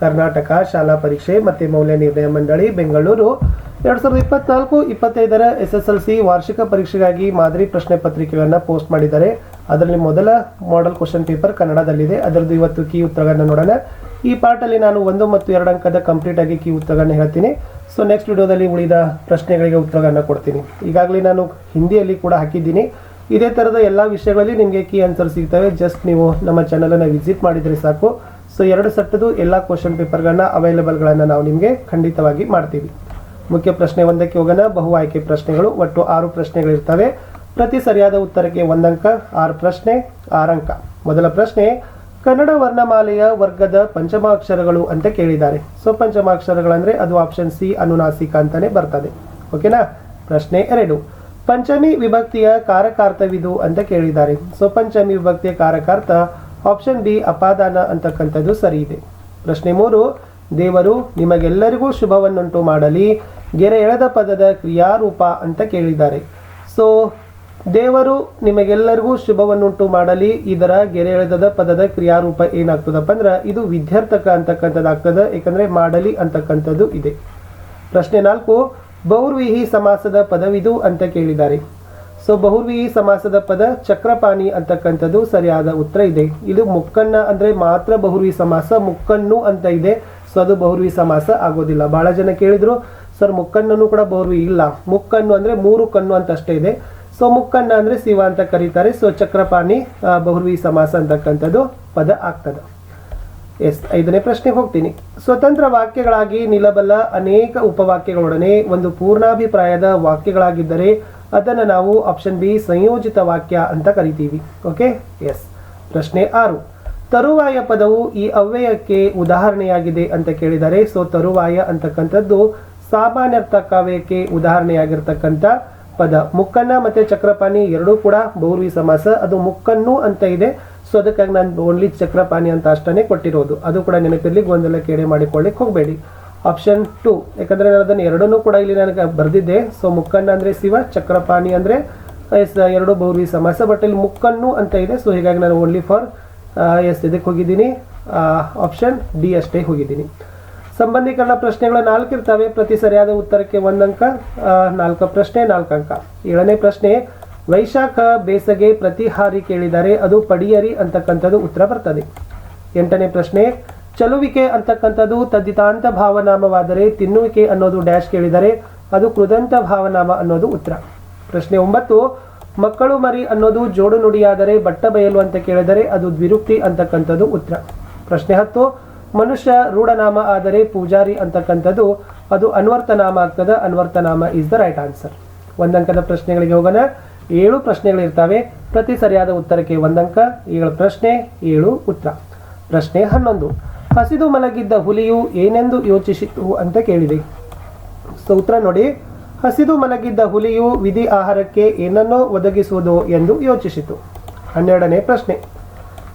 ಕರ್ನಾಟಕ ಶಾಲಾ ಪರೀಕ್ಷೆ ಮತ್ತು ಮೌಲ್ಯ ನಿರ್ಣಯ ಮಂಡಳಿ, ಬೆಂಗಳೂರು. ಎರಡು ಸಾವಿರದ ಇಪ್ಪತ್ನಾಲ್ಕು ಇಪ್ಪತ್ತೈದರ ಎಸ್ ಎಸ್ ಎಲ್ ಸಿ ವಾರ್ಷಿಕ ಪರೀಕ್ಷೆಗಾಗಿ ಮಾದರಿ ಪ್ರಶ್ನೆ ಪತ್ರಿಕೆಗಳನ್ನು ಪೋಸ್ಟ್ ಮಾಡಿದ್ದಾರೆ. ಅದರಲ್ಲಿ ಮೊದಲ ಮಾಡೆಲ್ ಕ್ವಶನ್ ಪೇಪರ್ ಕನ್ನಡದಲ್ಲಿದೆ. ಅದರದ್ದು ಇವತ್ತು ಕೀ ಉತ್ತರಗಳನ್ನು ನೋಡೋಣ. ಈ ಪಾರ್ಟಲ್ಲಿ ನಾನು ಒಂದು ಮತ್ತು ಎರಡು ಅಂಕದ ಕಂಪ್ಲೀಟ್ ಆಗಿ ಕೀ ಉತ್ತರಗಳನ್ನು ಹೇಳ್ತೀನಿ. ಸೊ ನೆಕ್ಸ್ಟ್ ವಿಡಿಯೋದಲ್ಲಿ ಉಳಿದ ಪ್ರಶ್ನೆಗಳಿಗೆ ಉತ್ತರಗಳನ್ನು ಕೊಡ್ತೀನಿ. ಈಗಾಗಲೇ ನಾನು ಹಿಂದಿಯಲ್ಲಿ ಕೂಡ ಹಾಕಿದ್ದೀನಿ. ಇದೇ ಥರದ ಎಲ್ಲ ವಿಷಯಗಳಲ್ಲಿ ನಿಮಗೆ ಕೀ ಆನ್ಸರ್ ಸಿಗ್ತವೆ. ಜಸ್ಟ್ ನೀವು ನಮ್ಮ ಚಾನಲನ್ನು ವಿಸಿಟ್ ಮಾಡಿದರೆ ಸಾಕು. ಸೊ ಎರಡು ಸಟ್ಟದು ಎಲ್ಲ ಕ್ವಶನ್ ಪೇಪರ್ಗಳನ್ನ ಅವೈಲೇಬಲ್ಗಳನ್ನು ನಾವು ನಿಮಗೆ ಖಂಡಿತವಾಗಿ ಮಾಡ್ತೀವಿ. ಮುಖ್ಯ ಪ್ರಶ್ನೆ ಒಂದಕ್ಕೆ ಹೋಗೋಣ. ಬಹು ಆಯ್ಕೆ ಪ್ರಶ್ನೆಗಳು, ಒಟ್ಟು ಆರು ಪ್ರಶ್ನೆಗಳಿರ್ತವೆ. ಪ್ರತಿ ಸರಿಯಾದ ಉತ್ತರಕ್ಕೆ ಒಂದಂಕ, ಆರು ಪ್ರಶ್ನೆ, ಆರಂಕ. ಮೊದಲ ಪ್ರಶ್ನೆ, ಕನ್ನಡ ವರ್ಣಮಾಲೆಯ ವರ್ಗದ ಪಂಚಮಾಕ್ಷರಗಳು ಅಂತ ಕೇಳಿದ್ದಾರೆ. ಸೊ ಪಂಚಮಾಕ್ಷರಗಳಂದ್ರೆ ಅದು ಆಪ್ಷನ್ ಸಿ ಅನುನಾಸಿಕ ಅಂತಾನೆ ಬರ್ತದೆ. ಓಕೆನಾ ಪ್ರಶ್ನೆ ಎರಡು. ಪಂಚಮಿ ವಿಭಕ್ತಿಯ ಕಾರಕಾರ್ಥವಿದು ಅಂತ ಕೇಳಿದ್ದಾರೆ. ಸೊ ಪಂಚಮಿ ವಿಭಕ್ತಿಯ ಕಾರಕಾರ್ಥ ಆಪ್ಷನ್ ಬಿ ಅಪಾದಾನ ಅಂತಕ್ಕಂಥದ್ದು ಸರಿ ಇದೆ ಪ್ರಶ್ನೆ ಮೂರು, ದೇವರು ನಿಮಗೆಲ್ಲರಿಗೂ ಶುಭವನ್ನುಂಟು ಮಾಡಲಿ, ಗೆರೆ ಎಳೆದ ಪದದ ಕ್ರಿಯಾರೂಪ ಅಂತ ಕೇಳಿದ್ದಾರೆ. ಸೊ, ದೇವರು ನಿಮಗೆಲ್ಲರಿಗೂ ಶುಭವನ್ನುಂಟು ಮಾಡಲಿ, ಇದರ ಗೆರೆ ಎಳೆದದ ಪದದ ಕ್ರಿಯಾರೂಪ ಏನಾಗ್ತದಪ್ಪ ಅಂದ್ರೆ, ಇದು ವಿದ್ಯಾರ್ಥಕ ಅಂತಕ್ಕಂಥದ್ದು ಆಗ್ತದೆ ಯಾಕಂದ್ರೆ ಮಾಡಲಿ ಅಂತಕ್ಕಂಥದ್ದು ಇದೆ. ಪ್ರಶ್ನೆ ನಾಲ್ಕು, ಬೌರ್ವಿಹಿ ಸಮಾಸದ ಪದವಿದು ಅಂತ ಕೇಳಿದ್ದಾರೆ. ಸೊ ಬಹುರ್ವಿ ಸಮಾಸದ ಪದ ಚಕ್ರಪಾಣಿ ಅಂತಕ್ಕಂಥದ್ದು ಸರಿಯಾದ ಉತ್ತರ ಇದೆ ಇದು ಮುಕ್ಕಣ್ಣ ಅಂದ್ರೆ ಮಾತ್ರ ಬಹುರ್ವಿ ಸಮಾಸ ಮುಕ್ಕಣ್ಣು ಅಂತ ಇದೆ ಸೊ ಅದು ಬಹುರ್ವಿ ಸಮಾಸ ಆಗೋದಿಲ್ಲ ಬಹಳ ಜನ ಕೇಳಿದ್ರು ಸರ್ ಮುಕ್ಕಣ್ಣನು ಕೂಡ ಬಹುರ್ವಿ ಇಲ್ಲ ಮುಕ್ಕಣ್ಣು ಅಂದ್ರೆ ಮೂರು ಕಣ್ಣು ಅಂತ ಅಷ್ಟೇ ಇದೆ ಸೊ ಮುಕ್ಕಣ್ಣ ಅಂದ್ರೆ ಶಿವ ಅಂತ ಕರೀತಾರೆ ಸೊ ಚಕ್ರಪಾಣಿ ಬಹುರ್ವಿ ಸಮಾಸ ಅಂತಕ್ಕಂಥದ್ದು ಪದ ಆಗ್ತದೆ ಎಸ್ ಐದನೇ ಪ್ರಶ್ನೆಗೆ ಹೋಗ್ತೀನಿ. ಸ್ವತಂತ್ರ ವಾಕ್ಯಗಳಾಗಿ ನಿಲ್ಲಬಲ್ಲ ಅನೇಕ ಉಪವಾಕ್ಯಗಳೊಡನೆ ಒಂದು ಪೂರ್ಣಾಭಿಪ್ರಾಯದ ವಾಕ್ಯಗಳಾಗಿದ್ದರೆ ಅದನ್ನು ನಾವು ಆಪ್ಷನ್ ಬಿ ಸಂಯೋಜಿತ ವಾಕ್ಯ ಅಂತ ಕರಿತೀವಿ. ಓಕೆ ಎಸ್ ಪ್ರಶ್ನೆ ಆರು. ತರುವಾಯ ಪದವು ಈ ಅವ್ಯಯಕ್ಕೆ ಉದಾಹರಣೆಯಾಗಿದೆ ಅಂತ ಕೇಳಿದರೆ ಸೊ ತರುವಾಯ ಅಂತಕ್ಕಂಥದ್ದು ಸಾಮಾನ್ಯರ್ಥ ಕಾವ್ಯಕ್ಕೆ ಉದಾಹರಣೆಯಾಗಿರ್ತಕ್ಕಂಥ ಪದ. ಮುಕ್ಕನ್ನ ಮತ್ತೆ ಚಕ್ರಪಾಣಿ ಎರಡೂ ಕೂಡ ಬೌರ್ವಿ ಸಮಾಸ. ಅದು ಮುಕ್ಕನ್ನು ಅಂತ ಇದೆ. ಸೊ ಅದಕ್ಕಾಗಿ ನಾನು ಓನ್ಲಿ ಚಕ್ರಪಾಣಿ ಅಂತ ಅಷ್ಟನ್ನೇ ಕೊಟ್ಟಿರೋದು. ಅದು ಕೂಡ ನೆನಪಿರ್ಲಿ ಗೊಂದಲ ಕೇಳಿ ಮಾಡಿಕೊಳ್ಳಿಕ್ಕೆ ಹೋಗಬೇಡಿ. ಆಪ್ಷನ್ ಟು ಯಾಕಂದರೆ ನಾನು ಅದನ್ನು ಎರಡನ್ನೂ ಕೂಡ ಇಲ್ಲಿ ನನಗೆ ಬರೆದಿದ್ದೆ. ಸೊ ಮುಕ್ಕಣ್ಣ ಅಂದರೆ ಶಿವ, ಚಕ್ರಪಾಣಿ ಅಂದ್ರೆ, ಎಸ್, ಎರಡು ಬೌರ್ವಿ ಸಮಾಸ ಬಟ್ ಇಲ್ಲಿ ಮುಕ್ಕಣ್ಣು ಅಂತ ಇದೆ. ಸೊ ಹೀಗಾಗಿ ನಾನು ಓನ್ಲಿ ಫಾರ್ ಎಸ್, ಇದಕ್ಕೆ ಹೋಗಿದ್ದೀನಿ. ಆಪ್ಷನ್ ಡಿ ಅಷ್ಟೇ ಹೋಗಿದ್ದೀನಿ. ಸಂಬಂಧೀಕರಣ ಪ್ರಶ್ನೆಗಳು ನಾಲ್ಕು ಇರ್ತವೆ. ಪ್ರತಿ ಸರಿಯಾದ ಉತ್ತರಕ್ಕೆ ಒಂದಂಕ ಅಂಕ ನಾಲ್ಕು ಪ್ರಶ್ನೆ, ನಾಲ್ಕು ಅಂಕ. ಏಳನೇ ಪ್ರಶ್ನೆ, ವೈಶಾಖ ಬೇಸಗೆ ಪ್ರತಿಹಾರಿ ಕೇಳಿದರೆ ಅದು ಪಡಿಯರಿ ಅಂತಕ್ಕಂಥದ್ದು ಉತ್ತರ ಬರ್ತದೆ. ಎಂಟನೇ ಪ್ರಶ್ನೆ ಚಲುವಿಕೆ ಅಂತಕ್ಕಂಥದ್ದು ತದ್ದಿತಾಂತ ಭಾವನಾಮವಾದರೆ ತಿನ್ನುವಿಕೆ ಅನ್ನೋದು ಡ್ಯಾಶ್ ಕೇಳಿದರೆ ಅದು ಕೃದಂತ ಭಾವನಾಮ ಅನ್ನೋದು ಉತ್ತರ. ಪ್ರಶ್ನೆ ಒಂಬತ್ತು, ಮಕ್ಕಳು ಮರಿ ಅನ್ನೋದು ಜೋಡು ನುಡಿಯಾದರೆ ಬಟ್ಟ ಬಯಲು ಅಂತ ಕೇಳಿದರೆ ಅದು ದ್ವಿರುಕ್ತಿ ಅಂತಕ್ಕಂಥದ್ದು ಉತ್ತರ. ಪ್ರಶ್ನೆ ಹತ್ತು, ಮನುಷ್ಯ ರೂಢನಾಮ ಆದರೆ ಪೂಜಾರಿ ಅಂತಕ್ಕಂಥದ್ದು ಅದು ಅನ್ವರ್ತನಾಮ ಆಗ್ತದೆ, ಅನ್ವರ್ತನಾಮ ಇಸ್ ದ ರೈಟ್ ಆನ್ಸರ್ ಒಂದಂಕದ ಪ್ರಶ್ನೆಗಳಿಗೆ ಹೋಗೋಣ. ಏಳು ಪ್ರಶ್ನೆಗಳಿರ್ತವೆ. ಪ್ರತಿ ಸರಿಯಾದ ಉತ್ತರಕ್ಕೆ ಒಂದಂಕ. ಏಳು ಪ್ರಶ್ನೆ ಏಳು ಉತ್ತರ. ಪ್ರಶ್ನೆ ಹನ್ನೊಂದು ಹಸಿದು ಮಲಗಿದ್ದ ಹುಲಿಯು ಏನೆಂದು ಯೋಚಿಸಿತು ಅಂತ ಕೇಳಿದೆ. ಸ್ತೋತ್ರ ನೋಡಿ, ಹಸಿದು ಮಲಗಿದ್ದ ಹುಲಿಯು ವಿಧಿ ಆಹಾರಕ್ಕೆ ಏನನ್ನೋ ಒದಗಿಸುವುದು ಎಂದು ಯೋಚಿಸಿತು. ಹನ್ನೆರಡನೇ ಪ್ರಶ್ನೆ,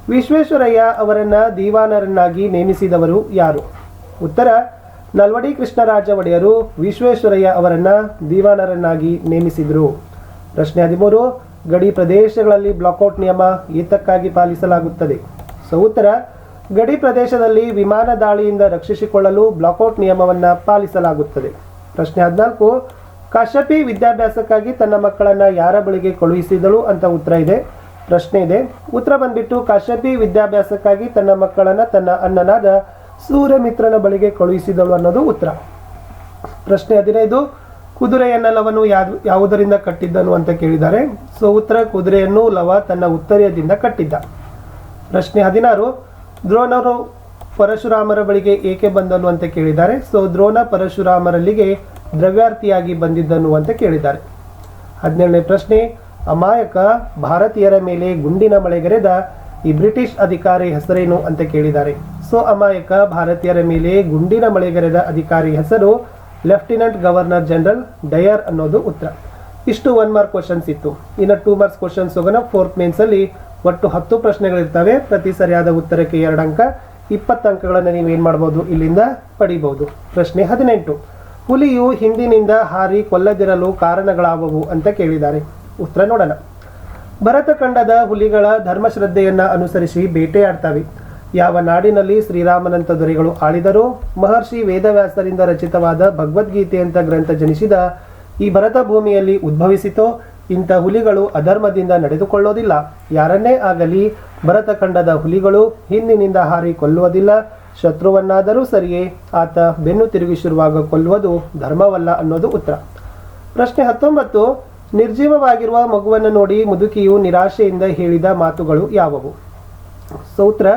ವಿಶ್ವೇಶ್ವರಯ್ಯ ಅವರನ್ನ ದಿವಾನರನ್ನಾಗಿ ನೇಮಿಸಿದವರು ಯಾರು? ಉತ್ತರ, ನಲ್ವಡಿ ಕೃಷ್ಣರಾಜ ಒಡೆಯರು ವಿಶ್ವೇಶ್ವರಯ್ಯ ಅವರನ್ನ ದಿವಾನರನ್ನಾಗಿ ನೇಮಿಸಿದರು. ಪ್ರಶ್ನೆ ಹದಿಮೂರು, ಗಡಿ ಪ್ರದೇಶಗಳಲ್ಲಿ ಬ್ಲಾಕೌಟ್ ನಿಯಮ ಏತಕ್ಕಾಗಿ ಪಾಲಿಸಲಾಗುತ್ತದೆ? ಸೊ ಉತ್ತರ ಗಡಿ ಪ್ರದೇಶದಲ್ಲಿ ವಿಮಾನ ದಾಳಿಯಿಂದ ರಕ್ಷಿಸಿಕೊಳ್ಳಲು ಬ್ಲಾಕೌಟ್ ನಿಯಮವನ್ನು ಪಾಲಿಸಲಾಗುತ್ತದೆ. ಪ್ರಶ್ನೆ ಹದಿನಾಲ್ಕು, ಕಾಶ್ಯಪಿ ವಿದ್ಯಾಭ್ಯಾಸಕ್ಕಾಗಿ ತನ್ನ ಮಕ್ಕಳನ್ನ ಯಾರ ಬಳಿಗೆ ಕಳುಹಿಸಿದಳು ಅಂತ ಉತ್ತರ ಇದೆ. ಪ್ರಶ್ನೆ ಇದೆ, ಉತ್ತರ ಬಂದ್ಬಿಟ್ಟು ಕಾಶ್ಯಪಿ ವಿದ್ಯಾಭ್ಯಾಸಕ್ಕಾಗಿ ತನ್ನ ಮಕ್ಕಳನ್ನ ತನ್ನ ಅಣ್ಣನಾದ ಸೂರ್ಯಮಿತ್ರನ ಬಳಿಗೆ ಕಳುಹಿಸಿದಳು ಅನ್ನೋದು ಉತ್ತರ. ಪ್ರಶ್ನೆ ಹದಿನೈದು ಕುದುರೆಯನ್ನ ಲವನು ಯಾವ್ದು ಯಾವುದರಿಂದ ಕಟ್ಟಿದ್ದನು ಅಂತ ಕೇಳಿದ್ದಾರೆ. ಸೊ ಉತ್ತರ, ಕುದುರೆಯನ್ನು ಲವ ತನ್ನ ಉತ್ತರದಿಂದ ಕಟ್ಟಿದ್ದ. ಪ್ರಶ್ನೆ ಹದಿನಾರು ದ್ರೋಣರು ಪರಶುರಾಮರ ಬಳಿಗೆ ಏಕೆ ಬಂದನು ಅಂತ ಕೇಳಿದ್ದಾರೆ. ಸೊ ದ್ರೋಣ ಪರಶುರಾಮರಲ್ಲಿಗೆ ದ್ರವ್ಯಾರ್ಥಿಯಾಗಿ ಬಂದಿದ್ದನು ಅಂತ ಕೇಳಿದ್ದಾರೆ. ಹದಿನೇಳನೇ ಪ್ರಶ್ನೆ, ಅಮಾಯಕ ಭಾರತೀಯರ ಮೇಲೆ ಗುಂಡಿನ ಮಳೆಗೆರೆದ ಈ ಬ್ರಿಟಿಷ್ ಅಧಿಕಾರಿ ಹೆಸರೇನು ಅಂತ ಕೇಳಿದ್ದಾರೆ. ಸೊ ಅಮಾಯಕ ಭಾರತೀಯರ ಮೇಲೆ ಗುಂಡಿನ ಮಳೆಗೆರೆದ ಅಧಿಕಾರಿ ಹೆಸರು ಲೆಫ್ಟಿನೆಂಟ್ ಗವರ್ನರ್ ಜನರಲ್ ಡಯರ್ ಅನ್ನೋದು ಉತ್ತರ. ಇಷ್ಟು ಒನ್ ಮಾರ್ಕ್ ಕ್ವಶನ್ಸ್ ಇತ್ತು. ಇನ್ನು ಟೂ ಮಾರ್ಕ್ಸ್ ಕ್ವಶನ್ಸ್ ಹೋಗೋಣ. ಫೋರ್ತ್ ಮೇನ್ಸ್ ಅಲ್ಲಿ ಒಟ್ಟು ಹತ್ತು ಪ್ರಶ್ನೆಗಳಿರ್ತವೆ. ಪ್ರತಿ ಸರಿಯಾದ ಉತ್ತರಕ್ಕೆ ಎರಡು ಅಂಕ. ಇಪ್ಪತ್ತು ಅಂಕಗಳನ್ನು ನೀವು ಏನು ಮಾಡ್ಬೋದು? ಇಲ್ಲಿಂದ ಪಡಿಬಹುದು ಪ್ರಶ್ನೆ ಹದಿನೆಂಟು. ಹುಲಿಯು ಹಿಂದಿನಿಂದ ಹಾರಿ ಕೊಲ್ಲದಿರಲು ಕಾರಣಗಳಾವವು ಅಂತ ಕೇಳಿದ್ದಾರೆ. ಉತ್ತರ ನೋಡೋಣ. ಭರತಖಂಡದ ಹುಲಿಗಳ ಧರ್ಮಶ್ರದ್ಧೆಯನ್ನ ಅನುಸರಿಸಿ ಬೇಟೆಯಾಡ್ತವೆ. ಯಾವ ನಾಡಿನಲ್ಲಿ ಶ್ರೀರಾಮನಂತ ದೊರೆಗಳು ಆಳಿದರು? ಮಹರ್ಷಿ ವೇದವ್ಯಾಸರಿಂದ ರಚಿತವಾದ ಭಗವದ್ಗೀತೆ ಅಂತ ಗ್ರಂಥ ಜನಿಸಿದ ಈ ಭರತ ಭೂಮಿಯಲ್ಲಿ ಉದ್ಭವಿಸಿತೋ? ಇಂಥ ಹುಲಿಗಳು ಅಧರ್ಮದಿಂದ ನಡೆದುಕೊಳ್ಳೋದಿಲ್ಲ. ಯಾರನ್ನೇ ಆಗಲಿ ಭರತ ಖಂಡದ ಹುಲಿಗಳು ಹಿಂದಿನಿಂದ ಹಾರಿ ಕೊಲ್ಲುವುದಿಲ್ಲ. ಶತ್ರುವನ್ನಾದರೂ ಸರಿಯೇ ಆತ ಬೆನ್ನು ತಿರುಗಿಸಿರುವಾಗ ಕೊಲ್ಲುವುದು ಧರ್ಮವಲ್ಲ ಅನ್ನೋದು ಉತ್ತರ. ಪ್ರಶ್ನೆ ಹತ್ತೊಂಬತ್ತು, ನಿರ್ಜೀವವಾಗಿರುವ ಮಗುವನ್ನು ನೋಡಿ ಮುದುಕಿಯು ನಿರಾಶೆಯಿಂದ ಹೇಳಿದ ಮಾತುಗಳು ಯಾವುವು? ಸೌತ್ರ,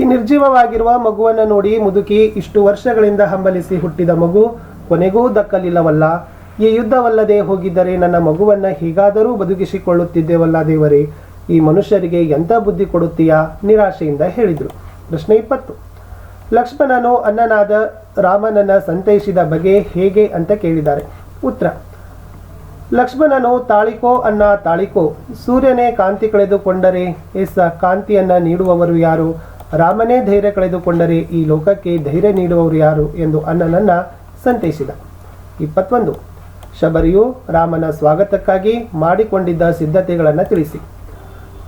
ಈ ನಿರ್ಜೀವವಾಗಿರುವ ಮಗುವನ್ನು ನೋಡಿ ಮುದುಕಿ ಇಷ್ಟು ವರ್ಷಗಳಿಂದ ಹಂಬಲಿಸಿ ಹುಟ್ಟಿದ ಮಗು ಕೊನೆಗೂ ದಕ್ಕಲಿಲ್ಲವಲ್ಲ. ಈ ಯುದ್ಧವಲ್ಲದೆ ಹೋಗಿದ್ದರೆ ನನ್ನ ಮಗುವನ್ನ ಹೀಗಾದರೂ ಬದುಕಿಸಿಕೊಳ್ಳುತ್ತಿದ್ದೇವಲ್ಲ ದೇವರೇ, ಈ ಮನುಷ್ಯರಿಗೆ ಎಂಥ ಬುದ್ಧಿ ಕೊಡುತ್ತೀಯಾ? ನಿರಾಶೆಯಿಂದ ಹೇಳಿದರು. ಪ್ರಶ್ನೆ ಇಪ್ಪತ್ತು. ಲಕ್ಷ್ಮಣನು ಅನ್ನನಾದ ರಾಮನನ್ನ ಸಂತೈಸಿದ ಬಗೆ ಹೇಗೆ ಅಂತ ಕೇಳಿದ್ದಾರೆ. ಉತ್ತರ. ಲಕ್ಷ್ಮಣನು, ತಾಳಿಕೋ ಅನ್ನ ತಾಳಿಕೋ, ಸೂರ್ಯನೇ ಕಾಂತಿ ಕಳೆದುಕೊಂಡರೆ ಎಸ್ ಕಾಂತಿಯನ್ನ ನೀಡುವವರು ಯಾರು? ರಾಮನೇ ಧೈರ್ಯ ಕಳೆದುಕೊಂಡರೆ ಈ ಲೋಕಕ್ಕೆ ಧೈರ್ಯ ನೀಡುವವರು ಯಾರು? ಎಂದು ಅನ್ನನನ್ನು ಸಂತೈಸಿದ. ಇಪ್ಪತ್ತೊಂದು. ಶಬರಿಯು ರಾಮನ ಸ್ವಾಗತಕ್ಕಾಗಿ ಮಾಡಿಕೊಂಡಿದ್ದ ಸಿದ್ಧತೆಗಳನ್ನು ತಿಳಿಸಿ.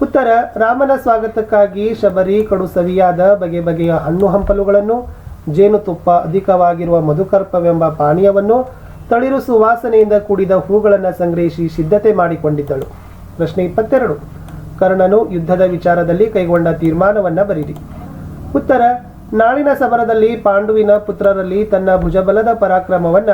ಉತ್ತರ, ರಾಮನ ಸ್ವಾಗತಕ್ಕಾಗಿ ಶಬರಿ ಕಡು ಸವಿಯಾದ ಬಗೆ ಬಗೆಯ ಹಣ್ಣು ಹಂಪಲುಗಳನ್ನು ಜೇನುತುಪ್ಪ ಅಧಿಕವಾಗಿರುವ ಮಧುಕರ್ಪವೆಂಬ ಪಾನೀಯವನ್ನು ತಳಿರು ಸುವಾಸನೆಯಿಂದ ಕೂಡಿದ ಹೂಗಳನ್ನು ಸಂಗ್ರಹಿಸಿ ಸಿದ್ಧತೆ ಮಾಡಿಕೊಂಡಿದ್ದಳು. ಪ್ರಶ್ನೆ ಇಪ್ಪತ್ತೆರಡು. ಕರ್ಣನು ಯುದ್ಧದ ವಿಚಾರದಲ್ಲಿ ಕೈಗೊಂಡ ತೀರ್ಮಾನವನ್ನು ಬರೀರಿ. ಉತ್ತರ, ನಾಳಿನ ಸಮರದಲ್ಲಿ ಪಾಂಡುವಿನ ಪುತ್ರರಲ್ಲಿ ತನ್ನ ಭುಜಬಲದ ಪರಾಕ್ರಮವನ್ನ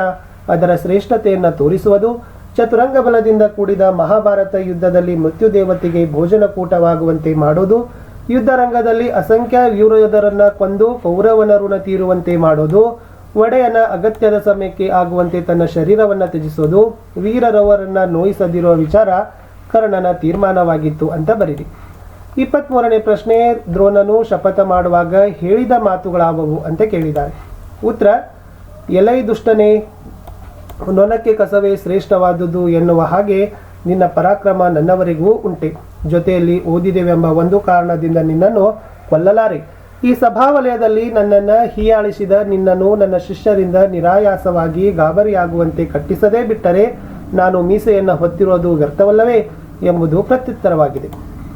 ಅದರ ಶ್ರೇಷ್ಠತೆಯನ್ನು ತೋರಿಸುವುದು ಚತುರಂಗ ಬಲದಿಂದ ಕೂಡಿದ ಮಹಾಭಾರತ ಯುದ್ಧದಲ್ಲಿ ಮೃತ್ಯುದೇವತೆಗೆ ಭೋಜನಕೂಟವಾಗುವಂತೆ ಮಾಡೋದು ಯುದ್ಧ ರಂಗದಲ್ಲಿ ಅಸಂಖ್ಯ ವೀರಯೋಧರನ್ನ ಕೊಂದು ಕೌರವನ ಋಣ ತೀರುವಂತೆ ಮಾಡೋದು ಒಡೆಯನ ಅಗತ್ಯದ ಸಮಯಕ್ಕೆ ಆಗುವಂತೆ ತನ್ನ ಶರೀರವನ್ನ ತ್ಯಜಿಸೋದು ವೀರರವರನ್ನ ನೋಯಿಸದಿರುವ ವಿಚಾರ ಕರ್ಣನ ತೀರ್ಮಾನವಾಗಿತ್ತು ಅಂತ ಬರೀರಿ. ಇಪ್ಪತ್ಮೂರನೇ ಪ್ರಶ್ನೆ, ದ್ರೋಣನು ಶಪಥ ಮಾಡುವಾಗ ಹೇಳಿದ ಮಾತುಗಳಾವವು ಅಂತ ಕೇಳಿದ್ದಾರೆ. ಉತ್ತರ, ಎಲೈ ದುಷ್ಟನೇ ನೊನಕ್ಕೆ ಕಸವೇ ಶ್ರೇಷ್ಠವಾದುದು ಎನ್ನುವ ಹಾಗೆ ನಿನ್ನ ಪರಾಕ್ರಮ ನನ್ನವರೆಗೂ ಉಂಟೆ. ಜೊತೆಯಲ್ಲಿ ಓದಿದೆವೆಂಬ ಒಂದು ಕಾರಣದಿಂದ ನಿನ್ನನ್ನು ಕೊಲ್ಲಲಾರೆ. ಈ ಸಭಾವಲಯದಲ್ಲಿ ನನ್ನನ್ನು ಹೀಯಾಳಿಸಿದ ನಿನ್ನನ್ನು ನನ್ನ ಶಿಷ್ಯರಿಂದ ನಿರಾಯಾಸವಾಗಿ ಗಾಬರಿಯಾಗುವಂತೆ ಕಟ್ಟಿಸದೇ ಬಿಟ್ಟರೆ ನಾನು ಮೀಸೆಯನ್ನು ಹೊತ್ತಿರೋದು ವ್ಯರ್ಥವಲ್ಲವೇ ಎಂಬುದು ಪ್ರತ್ಯುತ್ತರವಾಗಿದೆ.